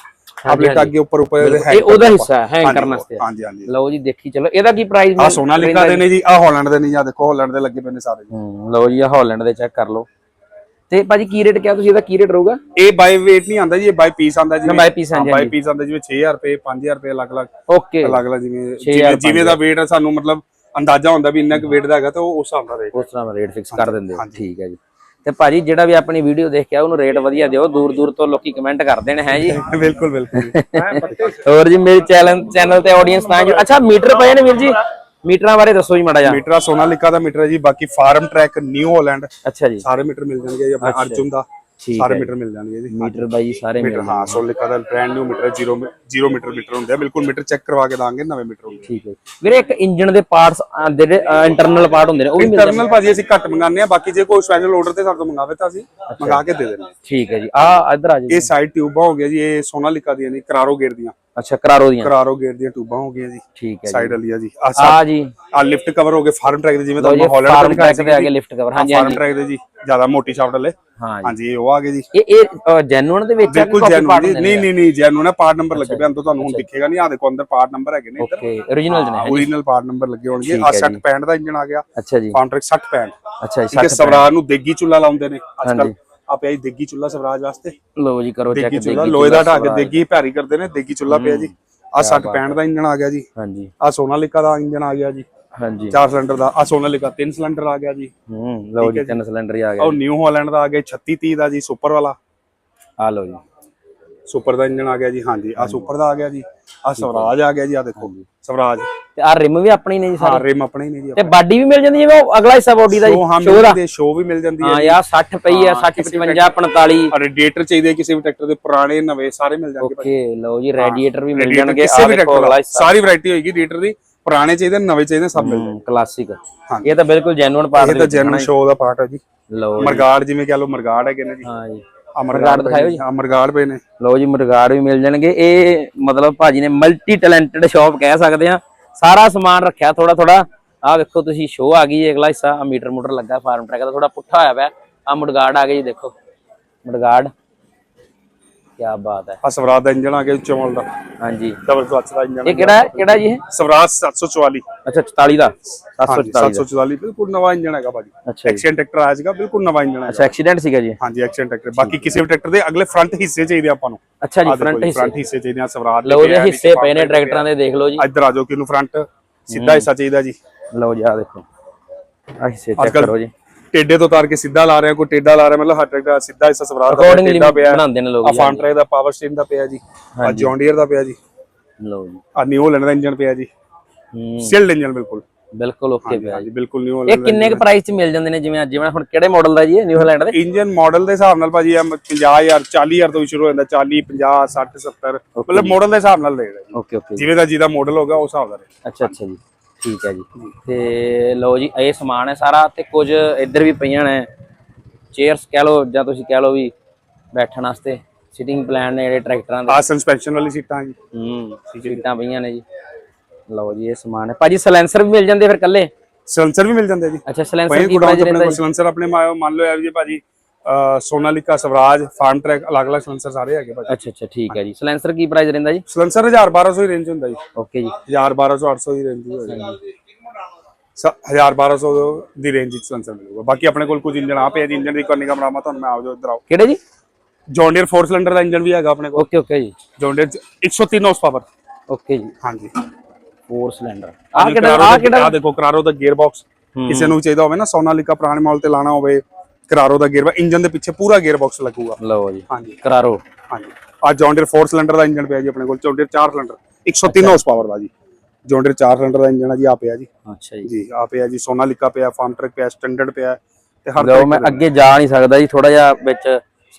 Speaker 2: ਆ ਪਲੇਟਾਂ ਅੱਗੇ ਉੱਪਰ ਉੱਪਰ ਇਹਦੇ
Speaker 1: ਇਹ ਉਹਦਾ ਹਿੱਸਾ ਹੈ ਹੈਂਗ ਕਰਨ ਵਾਸਤੇ।
Speaker 2: ਹਾਂਜੀ ਹਾਂਜੀ।
Speaker 1: ਲਓ ਜੀ ਦੇਖੀ ਚਲੋ। ਇਹਦਾ ਕੀ ਪ੍ਰਾਈਸ
Speaker 2: ਆ ਸੋਨਾ ਲਿਖਾ ਦੇ ਨੇ ਜੀ? ਆ ਹਾਲੈਂਡ ਦੇ ਨਹੀਂ ਆ ਦੇਖੋ ਹਾਲੈਂਡ ਦੇ ਲੱਗੇ ਪਏ ਨੇ ਸਾਰੇ ਜੀ।
Speaker 1: ਲਓ ਜੀ ਆ ਹਾਲੈਂਡ ਦੇ ਚੈੱਕ ਕਰ ਲਓ। ਤੇ ਭਾਜੀ ਕੀ ਰੇਟ ਕਿਹਾ ਤੁਸੀਂ ਇਹਦਾ ਕੀ ਰੇਟ ਰਹੂਗਾ?
Speaker 2: ਇਹ ਬਾਈ weight ਨਹੀਂ ਆਂਦਾ ਜੀ ਇਹ ਬਾਈ ਪੀਸ ਆਂਦਾ ਜੀ
Speaker 1: by piece, ਹਾਂਜੀ,
Speaker 2: ਬਾਈ ਪੀਸ ਆਂਦਾ ਜਿਵੇਂ 6000 ਰੁਪਏ 5000 ਰੁਪਏ ਅਲੱਗ ਅਲੱਗ
Speaker 1: ਓਕੇ
Speaker 2: ਅਲੱਗ ਅਲੱਗ ਜਿਵੇਂ
Speaker 1: 6000
Speaker 2: ਜਿਵੇਂ ਦਾ weight ਹੈ ਸਾਨੂੰ ਮਤਲਬ ਅੰਦਾਜ਼ਾ ਹੁੰਦਾ ਵੀ ਇੰਨਾ ਕੁ weight ਦਾ ਹੈਗਾ ਤਾਂ ਉਹ ਉਸ ਹਿਸਾਬ ਦਾ ਰੇਟ
Speaker 1: ਉਸ ਤਰ੍ਹਾਂ ਰੇਟ ਫਿਕਸ ਕਰ ਦਿੰਦੇ ਹੋ ਠੀਕ ਹੈ ਜੀ। ਤੇ ਭਾਜੀ ਜਿਹੜਾ ਵੀ ਆਪਣੀ ਵੀਡੀਓ ਦੇਖ ਕੇ ਆ ਉਹਨੂੰ ਰੇਟ ਵਧੀਆ ਦਿਓ। ਦੂਰ ਦੂਰ ਤੋਂ ਲੋਕੀ ਕਮੈਂਟ ਕਰਦੇ ਨੇ ਹੈ ਜੀ?
Speaker 2: ਬਿਲਕੁਲ ਬਿਲਕੁਲ
Speaker 1: ਹੋਰ ਜੀ ਮੇਰੇ ਚੈਨਲ ਚੈਨਲ ਤੇ ਆਡੀਅנס ਤਾਂ ਜੋ ਅੱਛਾ ਮੀਟਰ ਪਏ ਨੇ ਵੀਰ ਜੀ? ਮੀਟਰਾਂ ਬਾਰੇ ਦੱਸੋ ਜੀ ਮਾੜਾ ਜਿਹਾ।
Speaker 2: ਮੀਟਰ ਸੋਨਾਲਿਕਾ ਦਾ ਮੀਟਰ ਹੈ ਜੀ ਬਾਕੀ ਫਾਰਮ ਟਰੈਕ ਨਿਊ ਹਾਲੈਂਡ।
Speaker 1: ਅੱਛਾ ਜੀ।
Speaker 2: ਸਾਰੇ ਮੀਟਰ ਮਿਲ ਜਾਣਗੇ ਜੀ ਆਪਣੇ ਅਰਜੁਨ ਦਾ।
Speaker 1: ਠੀਕ
Speaker 2: ਸਾਰੇ ਮੀਟਰ ਮਿਲ ਜਾਣਗੇ ਜੀ।
Speaker 1: ਮੀਟਰ ਬਾਈ ਸਾਰੇ
Speaker 2: ਮੀਟਰ ਹਾਂ ਸੋਨਾਲਿਕਾ ਦਾ brand new meter zero zero meter meter ਹੁੰਦੇ ਆ। ਬਿਲਕੁਲ ਮੀਟਰ ਚੈੱਕ ਕਰਵਾ ਕੇ ਦਾਂਗੇ ਨਵੇਂ ਮੀਟਰ ਹੁੰਦੇ
Speaker 1: ਠੀਕ ਹੈ ਵੀਰੇ ਇੱਕ ਇੰਜਨ ਦੇ ਪਾਰਟਸ ਜਿਹੜੇ ਇੰਟਰਨਲ ਪਾਰਟ ਹੁੰਦੇ ਨੇ ਉਹ ਵੀ ਮਿਲ
Speaker 2: ਇੰਟਰਨਲ ਭਾਜੀ ਅਸੀਂ ਘੱਟ ਮੰਗਾਉਂਦੇ ਆ ਬਾਕੀ ਜੇ ਕੋਈ ਸਪੈਸ਼ਲ ਆਰਡਰ ਤੇ ਸਾਡੇ ਤੋਂ ਮੰਗਾਵੇ ਤਾਂ ਅਸੀਂ ਮੰਗਾ ਕੇ ਦੇ ਦਿੰਦੇ ਹਾਂ।
Speaker 1: ਠੀਕ ਹੈ ਜੀ। ਆ ਇੱਧਰ ਆ ਜੀ।
Speaker 2: ਇਹ ਸਾਈਡ ਟਿਊਬਾਂ ਹੋ ਗਿਆ ਜੀ ਇਹ ਸੋਨਾਲਿਕਾ ਦੀਆਂ ਨੇ ਕਰਾਰੋ ਗੇਟ ਦੀਆਂ।
Speaker 1: ਅੱਛਾ ਕਰਾਰੋ ਦੀਆਂ?
Speaker 2: ਕਰਾਰੋ ਗੇਟ ਦੀਆਂ ਟੂਬਾਂ ਹੋ ਗਈਆਂ ਜੀ।
Speaker 1: ਠੀਕ ਹੈ
Speaker 2: ਸਾਈਡ ਵਾਲੀ ਆ ਜੀ ਆ
Speaker 1: ਜੀ।
Speaker 2: ਆ ਲਿਫਟ ਕਵਰ ਹੋ ਗਏ ਫਾਰਮ ਟਰੈਕ ਦੇ ਜਿਵੇਂ ਤੁਹਾਨੂੰ ਹਾਲੈਂਡ
Speaker 1: ਫਾਰਮ
Speaker 2: ਦਾ
Speaker 1: ਟਰੈਕ ਦੇ ਅੱਗੇ ਲਿਫਟ ਕਵਰ। ਹਾਂਜੀ
Speaker 2: ਫਾਰਮ ਟਰੈਕ ਦੇ ਜੀ ਜ਼ਿਆਦਾ ਮੋਟੀ ਸ਼ਾਫਟ ਵਾਲੇ। ਹਾਂਜੀ ਉਹ ਆ ਗਏ ਜੀ।
Speaker 1: ਇਹ ਇਹ ਜੈਨੂਨ ਦੇ ਵਿੱਚ
Speaker 2: ਬਿਲਕੁਲ ਜੈਨੂਨ
Speaker 1: ਨੇ?
Speaker 2: ਨਹੀਂ ਨਹੀਂ ਨਹੀਂ ਜੈਨੂਨ ਹੈ ਪਾਰਟ ਨੰਬਰ ਲੱਗੇ ਪਏ ਅੰਦਰ ਤੁਹਾਨੂੰ ਹੁਣ ਦਿਖੇਗਾ ਨਹੀਂ। ਆ ਦੇਖੋ ਅੰਦਰ ਪਾਰਟ ਨੰਬਰ ਹੈਗੇ ਨੇ ਇੱਧਰ।
Speaker 1: ਓਕੇ origignal ਜਨੇ ਹੈ
Speaker 2: ਓਰੀਜਨਲ ਪਾਰਟ ਨੰਬਰ ਲੱਗੇ ਹੋਣਗੇ। ਆ
Speaker 1: ਹੈ
Speaker 2: 60 65 ਦਾ ਇੰਜਨ ਆ ਗਿਆ।
Speaker 1: ਅੱਛਾ ਜੀ।
Speaker 2: ਫਾਰਮ ਟਰੈਕ 60 65
Speaker 1: ਅੱਛਾ ਜੀ
Speaker 2: ਠੀਕ ਹੈ
Speaker 1: 60
Speaker 2: ਸਵਰਾਜ ਨੂੰ ਦੇਗੀ ਚੁੱਲਾ ਲਾਉਂਦੇ ਨੇ। ਅੱਜ ਕੱਲ। ਆ ਪਿਆ ਜੀ ਦੇਗੀ ਚੁੱਲਾ ਸਵਰਾਜ ਵਾਸਤੇ।
Speaker 1: ਲੋ ਜੀ ਕਰੋ ਚੈੱਕ
Speaker 2: ਦੇਗੀ ਚੁੱਲਾ ਲੋਹੇ ਦਾ ਢੱਕ ਦੇਗੀ ਭਾਰੀ ਕਰਦੇ ਨੇ ਦੇਗੀ ਚੁੱਲਾ ਪਿਆ ਜੀ। ਆ 60 65 ਦਾ ਇੰਜਨ ਆ ਗਿਆ ਜੀ।
Speaker 1: ਹਾਂਜੀ।
Speaker 2: ਆ ਸੋਨਾਲਿਕਾ ਦਾ ਇੰਜਨ ਆ ਗਿਆ ਜੀ।
Speaker 1: ਹਾਂਜੀ।
Speaker 2: 4 ਸਿਲੰਡਰ ਦਾ ਆ ਸੋਨਾਲਿਕਾ 3 ਸਿਲੰਡਰ ਆ ਗਿਆ ਜੀ।
Speaker 1: ਹੂੰ ਲੋ ਜੀ ਤਿੰਨ ਸਿਲੰਡਰ ਹੀ ਆ
Speaker 2: ਉਹ
Speaker 1: ਗਏ
Speaker 2: ਨਿਊ ਹਾਲੈਂਡ ਦਾ ਆ ਗਿਆ 36 30 ਦਾ ਜੀ ਸੁਪਰ ਵਾਲਾ।
Speaker 1: ਆ ਲੋ ਜੀ।
Speaker 2: ਸੁਪਰ ਦਾ ਇੰਜਨ ਆ ਗਿਆ ਜੀ ਹਾਂਜੀ ਆ ਸੁਪਰ ਦਾ ਆ ਗਿਆ ਜੀ। ਆ ਸਵਰਾਜ ਆ ਗਿਆ ਜੀ ਆ ਦੇਖੋ ਸਵਰਾਜ।
Speaker 1: ਤੇ ਆ ਰਿਮ ਵੀ ਆਪਣੀ ਨੇ ਜੀ
Speaker 2: ਹਾਂ
Speaker 1: ਸਾਰੇ।
Speaker 2: ਰਿਮ ਆਪਣੇ ਹੀ ਨੇ ਜੀ
Speaker 1: ਤੇ ਬਾਡੀ ਵੀ ਮਿਲ ਜਾਂਦੀ ਜਿਵੇਂ ਉਹ ਅਗਲਾ ਹਿੱਸਾ ਬੋਡੀ ਦਾ ਜੀ
Speaker 2: ਹਾਂ
Speaker 1: ਸ਼ੋਅ ਦਾ।
Speaker 2: ਸ਼ੋ ਵੀ ਮਿਲ ਜਾਂਦੀ ਹੈ
Speaker 1: ਹਾਂ ਯਾ 60 ਪਈ ਆ 60 55 45
Speaker 2: ਰੇਡੀਏਟਰ ਚਾਹੀਦੇ ਕਿਸੇ ਵੀ ਟਰੈਕਟਰ ਦੇ ਪੁਰਾਣੇ ਨਵੇਂ ਸਾਰੇ ਮਿਲ ਜਾਣਗੇ
Speaker 1: ਓਕੇ ਲੋ ਜੀ ਰੈਡੀਏਟਰ ਵੀ ਮਿਲ ਜਾਣਗੇ
Speaker 2: ਕਿਸੇ ਵੀ ਟਰੈਕਟਰ ਦਾ ਸਾਰੀ ਵੈਰਾਈਟੀ ਹੋਏਗੀ ਰੇਡੀਏਟਰ ਦੀ ਪੁਰਾਣੇ ਚਾਹੀਦੇ ਨਵੇਂ ਚਾਹੀਦੇ ਸਭ ਮਿਲ ਜਾਣਗੇ।
Speaker 1: ਕਲਾਸਿਕ। ਇਹ ਤਾਂ ਬਿਲਕੁਲ ਜੈਨੂਨ ਪਾਰਟ
Speaker 2: ਇਹ ਤਾਂ ਜੈਨੂਨ ਸ਼ੋ ਦਾ ਪਾਰਟ ਹੈ ਜੀ।
Speaker 1: ਲੋ
Speaker 2: ਮਰਗਾੜ ਜਿਵੇਂ ਕਹ ਲਓ ਮਰਗਾੜ ਹੈਗੇ ਨੇ ਜੀ।
Speaker 1: ਹਾਂ ਜੀ।
Speaker 2: ਆ ਮਰਗਾੜ ਦਿਖਾਓ ਜੀ। ਆ ਮਰਗਾੜ ਪਏ ਨੇ।
Speaker 1: ਲੋ ਜੀ ਮਰਗਾੜ ਵੀ ਮਿਲ ਜਾਣਗੇ। ਇਹ ਮਤਲਬ ਭਾਜੀ ਨੇ ਮਲਟੀ ਟੈਲੈਂਟਡ ਸ਼ਾਪ ਕਹਿ ਸਕਦੇ ਆ ਸਾਰਾ ਸਮਾਨ ਰੱਖਿਆ ਥੋੜਾ ਥੋੜਾ ਆ ਵੇਖੋ ਤੁਸੀਂ ਸ਼ੋਅ ਆ ਗਈ ਹੈ ਅਗਲਾ ਹਿੱਸਾ। ਆ ਮੀਟਰ ਮੋਟਰ ਲੱਗਾ ਫਾਰਮ ਟਰੈਕ ਦਾ ਥੋੜਾ ਪੁੱਠਾ ਹੋਇਆ ਪਿਆ। ਆ ਮੁੜਗਾੜ ਆ ਗਈ ਜੀ, ਦੇਖੋ। ਮੁੜਗਾੜ ਕੀ ਬਾਤ ਹੈ।
Speaker 2: ਆ ਸਵਰਾਜ ਦਾ ਇੰਜਨ ਆ ਗਿਆ ਚੌਲ ਦਾ।
Speaker 1: ਹਾਂਜੀ।
Speaker 2: ਡਬਲ ਕਲਚ ਦਾ ਇੰਜਨ
Speaker 1: ਇਹ ਕਿਹੜਾ ਹੈ? ਕਿਹੜਾ ਜੀ ਇਹ?
Speaker 2: ਸਵਰਾਜ 744
Speaker 1: ਅੱਛਾ 44 ਦਾ।
Speaker 2: ਹਾਂਜੀ
Speaker 1: 744 ਦਾ।
Speaker 2: 744 ਬਿਲਕੁਲ ਨਵਾਂ ਇੰਜਨ ਹੈਗਾ ਭਾਜੀ।
Speaker 1: ਅੱਛਾ
Speaker 2: ਐਕਸੀਡੈਂਟ ਟਰੈਕਟਰ ਆਇਆ ਸੀਗਾ ਬਿਲਕੁਲ ਨਵਾਂ ਇੰਜਨ ਹੈਗਾ।
Speaker 1: ਅੱਛਾ ਐਕਸੀਡੈਂਟ ਸੀਗਾ ਜੀ।
Speaker 2: ਹਾਂਜੀ ਐਕਸੀਡੈਂਟ ਟਰੈਕਟਰ ਬਾਕੀ ਕਿਸੇ ਵੀ ਟਰੈਕਟਰ ਦੇ ਅਗਲੇ ਫਰੰਟ ਹਿੱਸੇ ਚਾਹੀਦੇ ਆਪਾਂ ਨੂੰ।
Speaker 1: ਅੱਛਾ ਜੀ ਫਰੰਟ ਹਿੱਸੇ।
Speaker 2: ਫਰੰਟ ਹਿੱਸੇ ਚਾਹੀਦੇ ਆ ਸਵਰਾਜ
Speaker 1: ਲਓ ਜੀ ਹਿੱਸੇ ਪਏ ਨੇ ਟਰੈਕਟਰਾਂ ਦੇ ਦੇਖ ਲਓ ਜੀ।
Speaker 2: ਇੱਧਰ ਆ ਜਾਓ ਕਿਨੂੰ ਫਰੰਟ ਸਿੱਧਾ ਹਿੱਸਾ ਚਾਹੀਦਾ ਜੀ।
Speaker 1: ਲਓ ਜੀ ਆ ਦੇਖੋ। ਆ ਹਿੱਸੇ ਚੈੱਕ ਕਰੋ ਜੀ।
Speaker 2: ਟੇਡੇ ਤੋਂ ਤਾਰ ਕੇ ਸਿੱਧਾ ਲਾ ਰਹੇ ਕੋਈ ਟੇਡਾ ਲਾ ਰਿਹਾ ਮਤਲਬ ਹਰ ਟਰੈਕਟਰ ਦਾ ਸਿੱਧਾ ਹਿੱਸਾ ਸਵਰਾਜ ਦਾ ਟੇਡਾ ਪਿਆ।
Speaker 1: ਬਣਾਉਂਦੇ ਨੇ ਲੋਕ
Speaker 2: ਆ
Speaker 1: ਜੀ
Speaker 2: ਫਾਂਟਰੇ ਦਾ ਪਾਵਰ ਸਟੇਸ਼ਨ ਦਾ ਪਿਆ ਜੀ ਆ ਜੌਂਡੀਅਰ ਦਾ ਪਿਆ ਜੀ
Speaker 1: ਲਓ ਜੀ।
Speaker 2: ਆ ਨਿਊ ਲੈਂਡ ਦਾ ਇੰਜਨ ਪਿਆ ਜੀ
Speaker 1: ਹੂੰ।
Speaker 2: ਸਿਲਡ ਇੰਜਨ ਬਿਲਕੁਲ।
Speaker 1: ਬਿਲਕੁਲ ਓਕੇ ਪਿਆ
Speaker 2: ਹਾਂਜੀ ਬਿਲਕੁਲ ਨਿਊ
Speaker 1: ਇਹ ਕਿੰਨੇ ਕੁ ਪ੍ਰਾਈਸ ਚ ਮਿਲ ਜਾਂਦੇ ਨੇ? ਜਿਵੇਂ ਜਿਵੇਂ ਹੁਣ ਕਿਹੜੇ ਮਾਡਲ ਦਾ ਜੀ ਇਹ ਨਿਊਜ਼ੀਲੈਂਡ ਦੇ?
Speaker 2: ਇੰਜਨ ਮਾਡਲ ਦੇ ਹਿਸਾਬ ਨਾਲ ਭਾਜੀ ਆ 50000 40000 ਤੋਂ ਵੀ ਸ਼ੁਰੂ ਹੋ ਜਾਂਦਾ 40 50 60 70 ਮਤਲਬ ਮਾਡਲ ਦੇ ਹਿਸਾਬ ਨਾਲ ਰਹੇਗਾ ਜੀ।
Speaker 1: ਓਕੇ ਓਕੇ
Speaker 2: ਜਿਵੇਂ ਦਾ ਜਿਹਦਾ ਮਾਡਲ ਹੋਗਾ ਉਸ ਹਿਸਾਬ ਦਾ
Speaker 1: ਅੱਛਾ ਅੱਛਾ ਜੀ। ਠੀਕ ਹੈ ਜੀ। ਤੇ ਲਓ ਜੀ ਇਹ ਸਮਾਨ ਹੈ ਸਾਰਾ ਤੇ ਕੁਝ ਇੱਧਰ ਵੀ ਪਈਆਂ ਨੇ। ਚੇਅਰਸ ਕਹਿ ਲਓ ਜਾਂ ਤੁਸੀਂ ਕਹਿ ਲਓ ਵੀ ਬੈਠਣ ਵਾਸਤੇ ਸਿਟਿੰਗ ਪਲਾਨ ਨੇ ਜਿਹੜੇ ਟਰੈਕਟਰਾਂ ਦੇ।
Speaker 2: ਆ ਸਸਪੈਂਸ਼ਨ ਵਾਲੀ ਸੀਟਾਂ ਜੀ।
Speaker 1: ਹੂੰ ਸੀਟਾਂ ਪਈਆਂ ਨੇ ਜੀ। ਲਓ ਜੀ ਇਹ ਸਮਾਨ ਹੈ। ਭਾਜੀ ਸਲੈਂਸਰ ਵੀ ਮਿਲ ਜਾਂਦੇ ਫਿਰ ਕੱਲੇ
Speaker 2: ਸਲੈਂਸਰ ਵੀ ਮਿਲ ਜਾਂਦੇ ਜੀ।
Speaker 1: ਅੱਛਾ ਸਲੈਂਸਰ ਕੀ ਪ੍ਰਾਈਸ ਰਹਿੰਦਾ ਜੀ?
Speaker 2: ਸਲੈਂਸਰ ਆਪਣੇ ਮੰਨ ਲਓ ਇਹ ਜੀ ਭਾਜੀ ਸੋਨਾਲਿਕਾ ਸਵਰਾਜ ਫਾਰਮ ਟਰੈਕ ਅਲੱਗ-ਅਲੱਗ ਸਲੈਂਸਰ ਸਾਰੇ ਹੈਗੇ ਭਾਜੀ।
Speaker 1: ਅੱਛਾ ਅੱਛਾ ਠੀਕ ਹੈ ਜੀ। ਸਲੈਂਸਰ ਕੀ ਪ੍ਰਾਈਸ ਰਹਿੰਦਾ ਜੀ?
Speaker 2: ਸਲੈਂਸਰ 1000 1200 ਹੀ ਰੇਂਜ ਹੁੰਦਾ ਜੀ।
Speaker 1: ਓਕੇ ਜੀ।
Speaker 2: 1000 1200 800 ਦੀ ਰੇਂਜ ਹੀ ਹੋਏਗੀ 1000 1200 ਦੀ ਰੇਂਜ ਵਿੱਚ ਸਲੈਂਸਰ ਮਿਲੂਗਾ। ਬਾਕੀ ਆਪਣੇ ਕੋਲ ਕੁਝ ਇੰਜਨ ਆ ਪਿਆ ਜੀ। ਇੰਜਨ ਦੀ ਕਰਨੀ ਦਾ ਬਣਾਵਾ ਤੁਹਾਨੂੰ ਮੈਂ ਆਓ ਜੋ ਇੱਧਰ ਆਓ।
Speaker 1: ਕਿਹੜੇ ਜੀ?
Speaker 2: ਜੌਂਡੀਅਰ 4 ਸਿਲੰਡਰ ਦਾ ਇੰਜਨ ਵੀ ਹੈਗਾ ਆਪਣੇ ਕੋਲ।
Speaker 1: ਓਕੇ ਓਕੇ ਜੀ।
Speaker 2: John Deere 103 horse power
Speaker 1: okay ਜੀ।
Speaker 2: ਹਾਂਜੀ।
Speaker 1: 4 ਸਿਲੰਡਰ ਆ ਕਿਹੜਾ ਆ ਕਿਹੜਾ
Speaker 2: ਆ ਦੇਖੋ ਕਰਾਰੋ ਦਾ ਗੀਅਰ ਬਾਕਸ ਕਿਸੇ ਨੂੰ ਚਾਹੀਦਾ ਹੋਵੇ ਨਾ ਸੋਨਾਲਿਕਾ ਪੁਰਾਣੇ ਮਾਡਲ ਤੇ ਲਾਣਾ ਹੋਵੇ। ਕਰਾਰੋ ਦਾ ਗੀਅਰ ਇੰਜਨ ਦੇ ਪਿੱਛੇ ਪੂਰਾ ਗੀਅਰ ਬਾਕਸ ਲੱਗੂਗਾ।
Speaker 1: ਲਓ ਜੀ
Speaker 2: ਹਾਂਜੀ।
Speaker 1: ਕਰਾਰੋ।
Speaker 2: ਹਾਂਜੀ। ਆ ਜੌਂਡੀਅਰ 4 ਸਿਲੰਡਰ ਦਾ ਇੰਜਨ ਪਿਆ ਜੀ ਆਪਣੇ ਕੋਲ John Deere 4 cylinder 103 horse power ਦਾ ਜੀ। ਜੌਂਡੀਅਰ 4 ਸਿਲੰਡਰ ਦਾ ਇੰਜਨ ਆ ਜੀ ਆ ਪਿਆ ਜੀ।
Speaker 1: ਅੱਛਾ ਜੀ।
Speaker 2: ਜੀ ਆ ਪਿਆ ਜੀ ਸੋਨਾਲਿਕਾ ਪਿਆ ਫਾਰਮ ਟਰੈਕ ਪਿਆ ਸਟੈਂਡਰਡ ਪਿਆ ਤੇ ਹਰ
Speaker 1: ਲਓ ਮੈਂ ਅੱਗੇ ਜਾ ਨਹੀਂ ਸਕਦਾ ਜੀ ਥੋੜਾ ਜਿਹਾ ਵਿੱਚ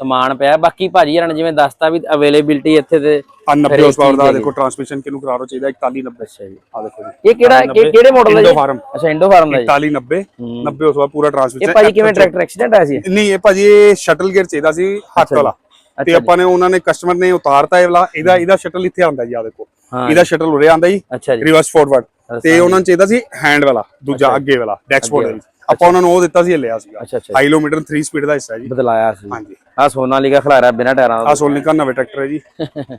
Speaker 1: ਸਮਾਨ ਪਿਆ। ਬਾਕੀ ਭਾਜੀ ਹਰਾਂ ਨੇ ਜਿਵੇਂ ਦੱਸਤਾ ਵੀ ਅਵੇਲੇਬਿਲਟੀ ਇੱਥੇ ਤੇ
Speaker 2: ਆ 90 ਹਾਰਸ ਪਾਵਰ ਦਾ ਦੇਖੋ ਟਰਾਂਸਮਿਸ਼ਨ ਕਿਨੂੰ ਕਰਾਰੋ ਚਾਹੀਦਾ 41 90
Speaker 1: ਅੱਛਾ ਜੀ।
Speaker 2: ਆ ਦੇਖੋ ਜੀ।
Speaker 1: ਇਹ ਕਿਹੜਾ ਕਿਹੜੇ ਮਾਡਲ ਦਾ ਜੀ?
Speaker 2: ਇੰਡੋ ਫਾਰਮ
Speaker 1: ਅੱਛਾ ਇੰਡੋ ਫਾਰਮ ਦਾ ਜੀ।
Speaker 2: 41 90 90 ਹਾਰਸ ਪਾਵਰ ਪੂਰਾ
Speaker 1: ਇਹ
Speaker 2: ਟਰਾਂਸਮਿਸ਼ਨ
Speaker 1: ਭਾਜੀ ਕਿਵੇਂ ਟਰੈਕਟਰ ਐਕਸੀਡੈਂਟ ਆਇਆ ਸੀ?
Speaker 2: ਨਹੀਂ ਇਹ ਭਾਜੀ ਇਹ ਸ਼ਟਲ ਗੇਅਰ ਚਾਹੀਦਾ ਸੀ ਹੱਥ ਵਾਲਾ। ਤੇ ਆਪਾਂ ਨੇ ਉਹਨਾਂ ਨੇ ਕਸਟਮਰ ਨੇ ਉਤਾਰਤਾ ਇਹ ਵਾਲਾ। ਇਹਦਾ ਇਹਦਾ ਸ਼ਟਲ ਇੱਥੇ ਆਉਂਦਾ ਜੀ ਆ ਦੇਖੋ। ਇਹਦਾ ਸ਼ਟਲ ਉਰੇ ਆਉਂਦਾ ਜੀ ਰਿਵਰਸ ਫਾਰਵਰਡ ਤੇ ਉਹਨਾਂ ਨੂੰ ਚਾਹੀਦਾ ਸੀ ਹੈਂਡ ਵਾਲਾ ਦੂਜਾ ਅੱਗੇ ਵਾਲਾ ਡੈਸ਼ਬੋਰਡ ਵਿੱਚ ਆਪਾਂ ਉਹਨਾਂ ਨੂੰ ਉਹ ਦਿੱਤਾ ਸੀ ਲਿਆ ਸੀਗਾ।
Speaker 1: ਅੱਛਾ ਅੱਛਾ।
Speaker 2: ਕਿਲੋਮੀਟਰ 3 ਸਪੀਡ ਦਾ ਹਿੱਸਾ ਜੀ।
Speaker 1: ਬਦਲਾਇਆ ਸੀ।
Speaker 2: ਹਾਂਜੀ।
Speaker 1: ਆ ਸੋਨਾ ਲਿਖਾ ਖਿਲਾਰਾ ਬਿਨਾ ਟਾਇਰਾਂ ਦਾ।
Speaker 2: ਆ ਸੋਲਨਿਕਾ ਨਵੇਂ ਟਰੈਕਟਰ ਹੈ ਜੀ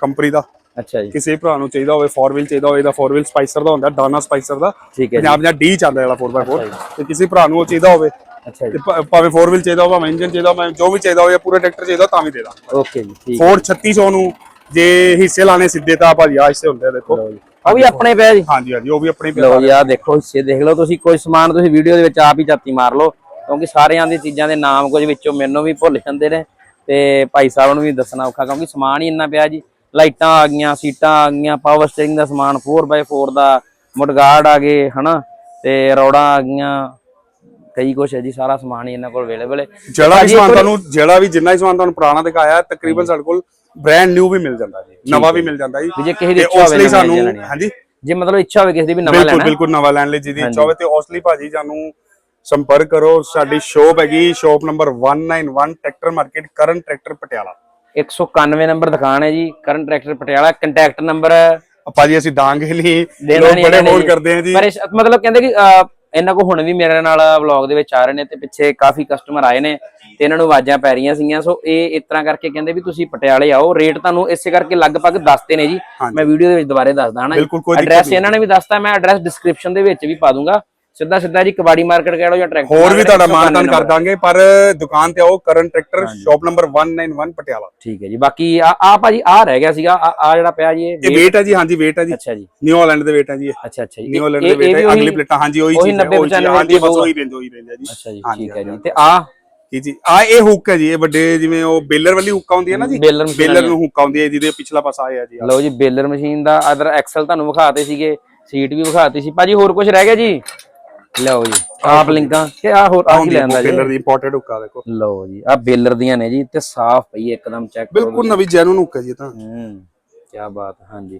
Speaker 2: ਕੰਪਨੀ ਦਾ।
Speaker 1: ਅੱਛਾ ਜੀ।
Speaker 2: ਕਿਸੇ ਭਰਾ ਨੂੰ ਚਾਹੀਦਾ ਹੋਵੇ 4 ਵੀਲ ਚਾਹੀਦਾ ਹੋਵੇ ਇਹਦਾ 4 ਵੀਲ ਸਪਾਈਸਰ ਦਾ ਹੁੰਦਾ ਡਾਨਾ ਸਪਾਈਸਰ ਦਾ।
Speaker 1: ਠੀਕ ਹੈ ਜੀ।
Speaker 2: ਪੰਜਾਬ ਜਾਂ ਡੀ ਚੱਲਦਾ ਜਿਹੜਾ 4x4 ਤੇ ਕਿਸੇ ਭਰਾ ਨੂੰ ਉਹ ਚਾਹੀਦਾ ਹੋਵੇ
Speaker 1: ਅੱਛਾ ਜੀ।
Speaker 2: ਭਾਵੇਂ 4 ਵੀਲ ਚਾਹੀਦਾ ਹੋਵੇ ਭਾਵੇਂ ਇੰਜਨ ਚਾਹੀਦਾ ਹੋਵੇ ਜੋ ਵੀ ਚਾਹੀਦਾ ਹੋਵੇ ਪੂਰਾ ਟਰੈਕਟਰ ਚਾਹੀਦਾ ਤਾਂ ਵੀ ਦੇ ਦਾਂ
Speaker 1: ਓਕੇ ਜੀ ਠੀਕ
Speaker 2: ਫੋਰਡ 3600 ਨੂੰ ਜੇ ਹਿੱਸੇ ਲਾਣੇ ਸਿੱਧੇ ਤਾਂ ਭਾਜੀ ਆ ਹਿੱਸੇ ਹੁੰਦੇ ਆ ਦੇਖੋ।
Speaker 1: ਉਹ ਵੀ ਆਪਣੇ ਪਿਆ ਜੀ।
Speaker 2: ਹਾਂਜੀ ਹਾਂਜੀ ਉਹ ਵੀ ਆਪਣੀ
Speaker 1: ਲਓ ਜੀ ਆ ਦੇਖੋ ਹਿੱਸੇ ਦੇਖ ਲਓ ਤੁਸੀਂ ਕੋਈ ਸਮਾਨ ਤੁਸੀਂ ਵੀਡੀਓ ਦੇ ਵਿੱਚ ਆਪ ਹੀ ਝਾਤੀ ਮਾਰ ਲਓ ਕਿਉਂਕਿ ਸਾਰਿਆਂ ਦੀ ਚੀਜ਼ਾਂ ਦੇ ਨਾਮ ਕੁਝ ਵਿੱਚੋਂ ਮੈਨੂੰ ਵੀ ਭੁੱਲ ਜਾਂਦੇ ਨੇ ਤੇ ਭਾਈ ਸਾਹਿਬ ਨੂੰ ਵੀ ਦੱਸਣਾ ਔਖਾ ਕਿਉਂਕਿ ਸਮਾਨ ਹੀ ਇੰਨਾ ਪਿਆ ਜੀ। ਲਾਈਟਾਂ ਆ ਗਈਆਂ ਸੀਟਾਂ ਆ ਗਈਆਂ ਪਾਵਰ ਸਟੀਅਰਿੰਗ ਦਾ ਸਮਾਨ 4x4 ਦਾ ਮੁੱਢਗਾਰਡ ਆ ਗਏ ਹਨਾ ਤੇ ਰੌੜਾਂ ਆ ਗਈਆਂ ਕਈ ਕੁਛ ਹੈ ਜੀ ਸਾਰਾ ਸਮਾਨ ਹੀ ਇਹਨਾਂ ਕੋਲ ਅਵੇਲੇਬਲ ਹੈ।
Speaker 2: ਜਿਹੜਾ ਵੀ ਸਮਾਨ ਤੁਹਾਨੂੰ ਜਿਹੜਾ ਵੀ ਜਿੰਨਾ ਹੀ ਸਮਾਨ ਤੁਹਾਨੂੰ ਪੁਰਾਣਾ ਦਿਖਾਇਆ ਤਕਰੀਬਨ ਸਾਡੇ ਕੋਲ ਬ੍ਰਾਂਡ ਨਿਊ ਵੀ ਮਿਲ ਜਾਂਦਾ ਜੀ ਨਵਾਂ ਵੀ ਮਿਲ ਜਾਂਦਾ ਜੀ।
Speaker 1: ਜੇ ਕਿਸੇ ਦੀ ਇੱਛਾ ਹੋਵੇ
Speaker 2: ਲਈ ਸਾਨੂੰ ਹਾਂਜੀ।
Speaker 1: ਜੇ ਮਤਲਬ ਇੱਛਾ ਹੋਵੇ ਕਿਸੇ ਦੀ ਵੀ ਨਵਾਂ
Speaker 2: ਬਿਲਕੁਲ
Speaker 1: ਲੈਣਾ
Speaker 2: ਬਿਲਕੁਲ ਨਵਾਂ ਲੈਣ ਲਈ ਜਿਹਦੀ ਇੱਛਾ ਹੋਵੇ ਤੇ ਉਸ ਲਈ ਭਾਜੀ ਸਾਨੂੰ ਸੰਪਰਕ ਕਰੋ। ਸਾਡੀ ਸ਼ੋਪ ਹੈਗੀ shop number 191 tractor market Karan tractor Patiala
Speaker 1: 191 number ਦੁਕਾਨ ਹੈ ਜੀ ਕਰਨ ਟਰੈਕਟਰ ਪਟਿਆਲਾ ਕੰਟੈਕਟ ਨੰਬਰ
Speaker 2: ਭਾਜੀ ਅਸੀਂ ਦਾਂਗੇ
Speaker 1: ਦੇਣਾ
Speaker 2: ਲੋਕ ਬੜੇ
Speaker 1: ਜੀ।
Speaker 2: ਕਰਦੇ ਆ ਜੀ।
Speaker 1: ਪਰ ਮਤਲਬ ਕਹਿੰਦੇ ਕਿ ਇਹਨਾਂ ਕੋ ਹੁਣ ਵੀ ਮੇਰੇ ਨਾਲ ਵਲੌਗ ਦੇ ਵਿੱਚ ਆ ਰਹੇ ਨੇ ਤੇ ਪਿੱਛੇ ਕਾਫੀ ਕਸਟਮਰ ਆਏ ਨੇ ਤੇ ਇਹਨਾਂ ਨੂੰ ਆਵਾਜ਼ਾਂ ਪੈ ਰਹੀਆਂ ਸੀਗੀਆਂ। ਸੋ ਇਹ ਇਸ ਤਰ੍ਹਾਂ ਕਰਕੇ ਕਹਿੰਦੇ ਵੀ ਤੁਸੀਂ ਪਟਿਆਲੇ ਆਓ। ਰੇਟ ਤੁਹਾਨੂੰ ਇਸੇ ਕਰਕੇ ਲਗਭਗ ਦੱਸਦੇ ਨੇ ਜੀ। ਮੈਂ ਵੀਡੀਓ ਦੇ ਵਿੱਚ ਦੁਬਾਰੇ ਦੱਸਦਾ ਹਾਂ
Speaker 2: ਬਿਲਕੁਲ, ਕੋਈ ਦਿੱਕਤ
Speaker 1: ਐਡਰੈਸ। ਇਹਨਾਂ ਨੇ ਵੀ ਦੱਸਤਾ ਮੈਂ ਐਡਰੈਸ ਡਿਸਕ੍ਰਿਪਸ਼ਨ ਦੇ ਵਿੱਚ ਵੀ ਪਾ ਦੂੰਗਾ। ਸਿੱਧਾ ਸਿੱਧਾ ਜੀ ਕਬਾੜੀ ਮਾਰਕੀਟ ਕਹਿ ਲਓ ਜਾਂ ਟਰੈਕਟਰ
Speaker 2: ਹੋਰ ਵੀ ਤੁਹਾਡਾ
Speaker 1: 191
Speaker 2: ਮਾਨਤਾਨ ਕਰ। ਦਾਂਗੇ ਪਰ ਦੁਕਾਨ ਤੇ ਆਓ ਕਰਨ ਟਰੈਕਟਰ ਸ਼ਾਪ ਨੰਬਰ 191 ਪਟਿਆਲਾ।
Speaker 1: ਠੀਕ ਹੈ ਜੀ ਬਾਕੀ ਆ ਆ ਭਾਜੀ ਆ ਰਹਿ ਗਿਆ ਸੀਗਾ ਆ ਆ ਜਿਹੜਾ ਪਿਆ ਜੀ ਇਹ
Speaker 2: ਇਹ ਵੇਟ ਹੈ ਜੀ ਹਾਂਜੀ ਵੇਟ ਹੈ ਜੀ।
Speaker 1: ਅੱਛਾ ਜੀ।
Speaker 2: ਨਿਊ ਹਾਲੈਂਡ ਦੇ ਵੇਟ ਹੈ ਜੀ ਇਹ।
Speaker 1: ਅੱਛਾ ਅੱਛਾ ਜੀ।
Speaker 2: ਨਿਊ ਹਾਲੈਂਡ ਦੇ ਵੇਟ ਹੈ ਅਗਲੀ ਪਲੇਟਾਂ ਹਾਂਜੀ ਉਹੀ
Speaker 1: ਉਹੀ
Speaker 2: ਚੀਜ਼ ਹੈ
Speaker 1: 90
Speaker 2: ਉਹੀ ਚੀਜ਼ ਹੈ, ਹਾਂਜੀ ਬਸ ਉਹੀ ਰੇਂਜ ਉਹੀ ਰੇਂਜ ਹੈ ਜੀ।
Speaker 1: ਅੱਛਾ ਜੀ ਠੀਕ ਹੈ ਜੀ। ਤੇ ਆ
Speaker 2: ਜੀ ਜੀ ਆ ਇਹ ਹੁੱਕ ਹੈ ਜੀ ਇਹ ਵੱਡੇ ਜਿਵੇਂ ਉਹ ਬੇਲਰ ਵਾਲੀ ਹੁੱਕ ਆਉਂਦੀ ਹੈ ਨਾ ਜੀ।
Speaker 1: ਬੇਲਰ
Speaker 2: ਨੂੰ ਹੁੱਕ ਆਉਂਦੀ ਹੈ ਜਿਹਦੇ ਪਿਛਲਾ ਪਾਸਾ ਆਇਆ ਜੀ।
Speaker 1: ਲਓ ਜੀ ਬੇਲਰ ਮਸ਼ੀਨ ਦਾ ਅਦਰ ਐਕਸਲ ਤੁਹਾਨੂੰ ਵਿਖਾਤੇ ਸੀਗੇ ਸੀਟ ਵੀ ਵਿਖਾਤੀ ਸੀ। ਭਾਜੀ ਹੋਰ ਕੁਝ ਰਹਿ ਗਿਆ ਜੀ? ਲਓ ਜੀ ਆਪ ਲਿੰਕਾਂ ਤੇ ਆ ਹੋਰ ਆ ਕੀ ਲੈਂਦਾ ਜੀ?
Speaker 2: ਬੇਲਰ ਦੀ ਇੰਪੋਰਟਡ ਹੁੱਕ ਦੇਖੋ।
Speaker 1: ਲਓ ਜੀ ਆ ਬੇਲਰ ਦੀਆਂ ਨੇ ਜੀ ਤੇ ਸਾਫ਼ ਪਈ ਇੱਕਦਮ ਚੈੱਕ ਕਰੋ
Speaker 2: ਬਿਲਕੁਲ ਨਵੀਂ ਜੈਨੂਨ ਹੁੱਕ ਹੈ ਜੀ ਤਾਂ।
Speaker 1: ਹੂੰ ਕੀ ਬਾਤ ਹਾਂਜੀ।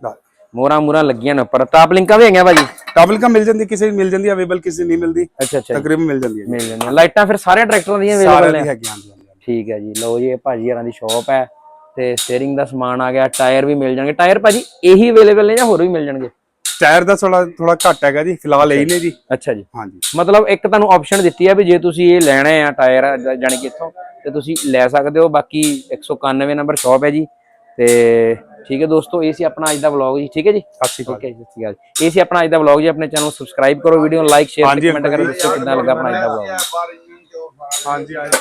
Speaker 1: ਮੋਰਾ ਮੋਰਾ ਲੱਗੀਆਂ ਨੇ ਉੱਪਰ। ਟਾਪ ਲਿੰਕਾਂ ਵੀ ਹੈਗੀਆਂ ਭਾਜੀ?
Speaker 2: ਕਾਬਲ ਕਾ ਮਿਲ ਜਾਂਦੀ ਕਿਸੇ ਮਿਲ ਜਾਂਦੀ ਅਵੇਲੇਬਲ ਕਿਸੇ ਨਹੀਂ ਮਿਲਦੀ।
Speaker 1: ਅੱਛਾ ਅੱਛਾ
Speaker 2: ਤਕਰੀਬਨ ਮਿਲ ਜਾਂਦੀ ਹੈ
Speaker 1: ਮਿਲ ਜਾਂਦੀਆਂ। ਲਾਈਟਾਂ ਫਿਰ ਸਾਰੇ ਟਰੈਕਟਰਾਂ ਦੀਆਂ ਅਵੇਲੇਬਲ ਨੇ?
Speaker 2: ਦੀ ਹੈਗੀ ਹਾਂਜੀ ਹਾਂਜੀ
Speaker 1: ਠੀਕ ਹੈ ਜੀ। ਲਓ ਜੀ ਇਹ ਭਾਜੀ ਹਰਾਂ ਦੀ ਸ਼ਾਪ ਹੈ। ਤੇ ਸਟੀਅਰਿੰਗ ਦਾ ਸਮਾਨ ਆ ਗਿਆ ਟਾਇਰ ਵੀ ਮਿਲ ਜਾਣਗੇ। ਟਾਇਰ ਭਾਜੀ ਇਹੀ ਅਵੇਲੇਬਲ ਨੇ ਜਾਂ ਹੋਰ ਵੀ ਮਿਲ ਜਾਣਗੇ?
Speaker 2: ਟਾਇਰ ਦਾ ਥੋੜਾ ਥੋੜਾ ਘੱਟ ਹੈਗਾ ਜੀ ਫਿਲਹਾਲ ਇਹੀ ਨੇ ਜੀ।
Speaker 1: ਅੱਛਾ ਜੀ।
Speaker 2: ਹਾਂਜੀ।
Speaker 1: ਮਤਲਬ ਇੱਕ ਤੁਹਾਨੂੰ ਆਪਸ਼ਨ ਦਿੱਤੀ ਹੈ ਵੀ ਜੇ ਤੁਸੀਂ ਇਹ ਲੈਣੇ ਆ ਟਾਇਰ ਜ- ਜਾਣੀ ਕਿ ਇੱਥੋਂ ਤੇ ਤੁਸੀਂ ਲੈ ਸਕਦੇ ਹੋ। ਬਾਕੀ 191 ਨੰਬਰ ਸ਼ਾਪ ਹੈ ਜੀ। ਤੇ ਠੀਕ ਹੈ ਦੋਸਤੋ ਇਹ ਸੀ ਆਪਣਾ ਅੱਜ ਦਾ ਵਲੌਗ ਜੀ। ਠੀਕ ਹੈ ਜੀ?
Speaker 2: ਸਤਿ ਸ਼੍ਰੀ ਅਕਾਲ।
Speaker 1: ਓਕੇ ਸਤਿ ਸ਼੍ਰੀ ਅਕਾਲ ਇਹ ਸੀ ਆਪਣਾ ਅੱਜ ਦਾ ਵਲੌਗ ਜੀ। ਆਪਣੇ ਚੈਨਲ ਨੂੰ ਸਬਸਕ੍ਰਾਈਬ ਕਰੋ ਵੀਡੀਓ ਨੂੰ ਲਾਈਕ ਸ਼ੇਅਰ ਕਮੈਂਟ ਕਰੋ ਦੱਸੋ ਕਿੱਦਾਂ ਲੱਗਾ ਆਪਣਾ ਅੱਜ ਦਾ ਵਲੌਗ
Speaker 2: ਹਾਂਜੀ।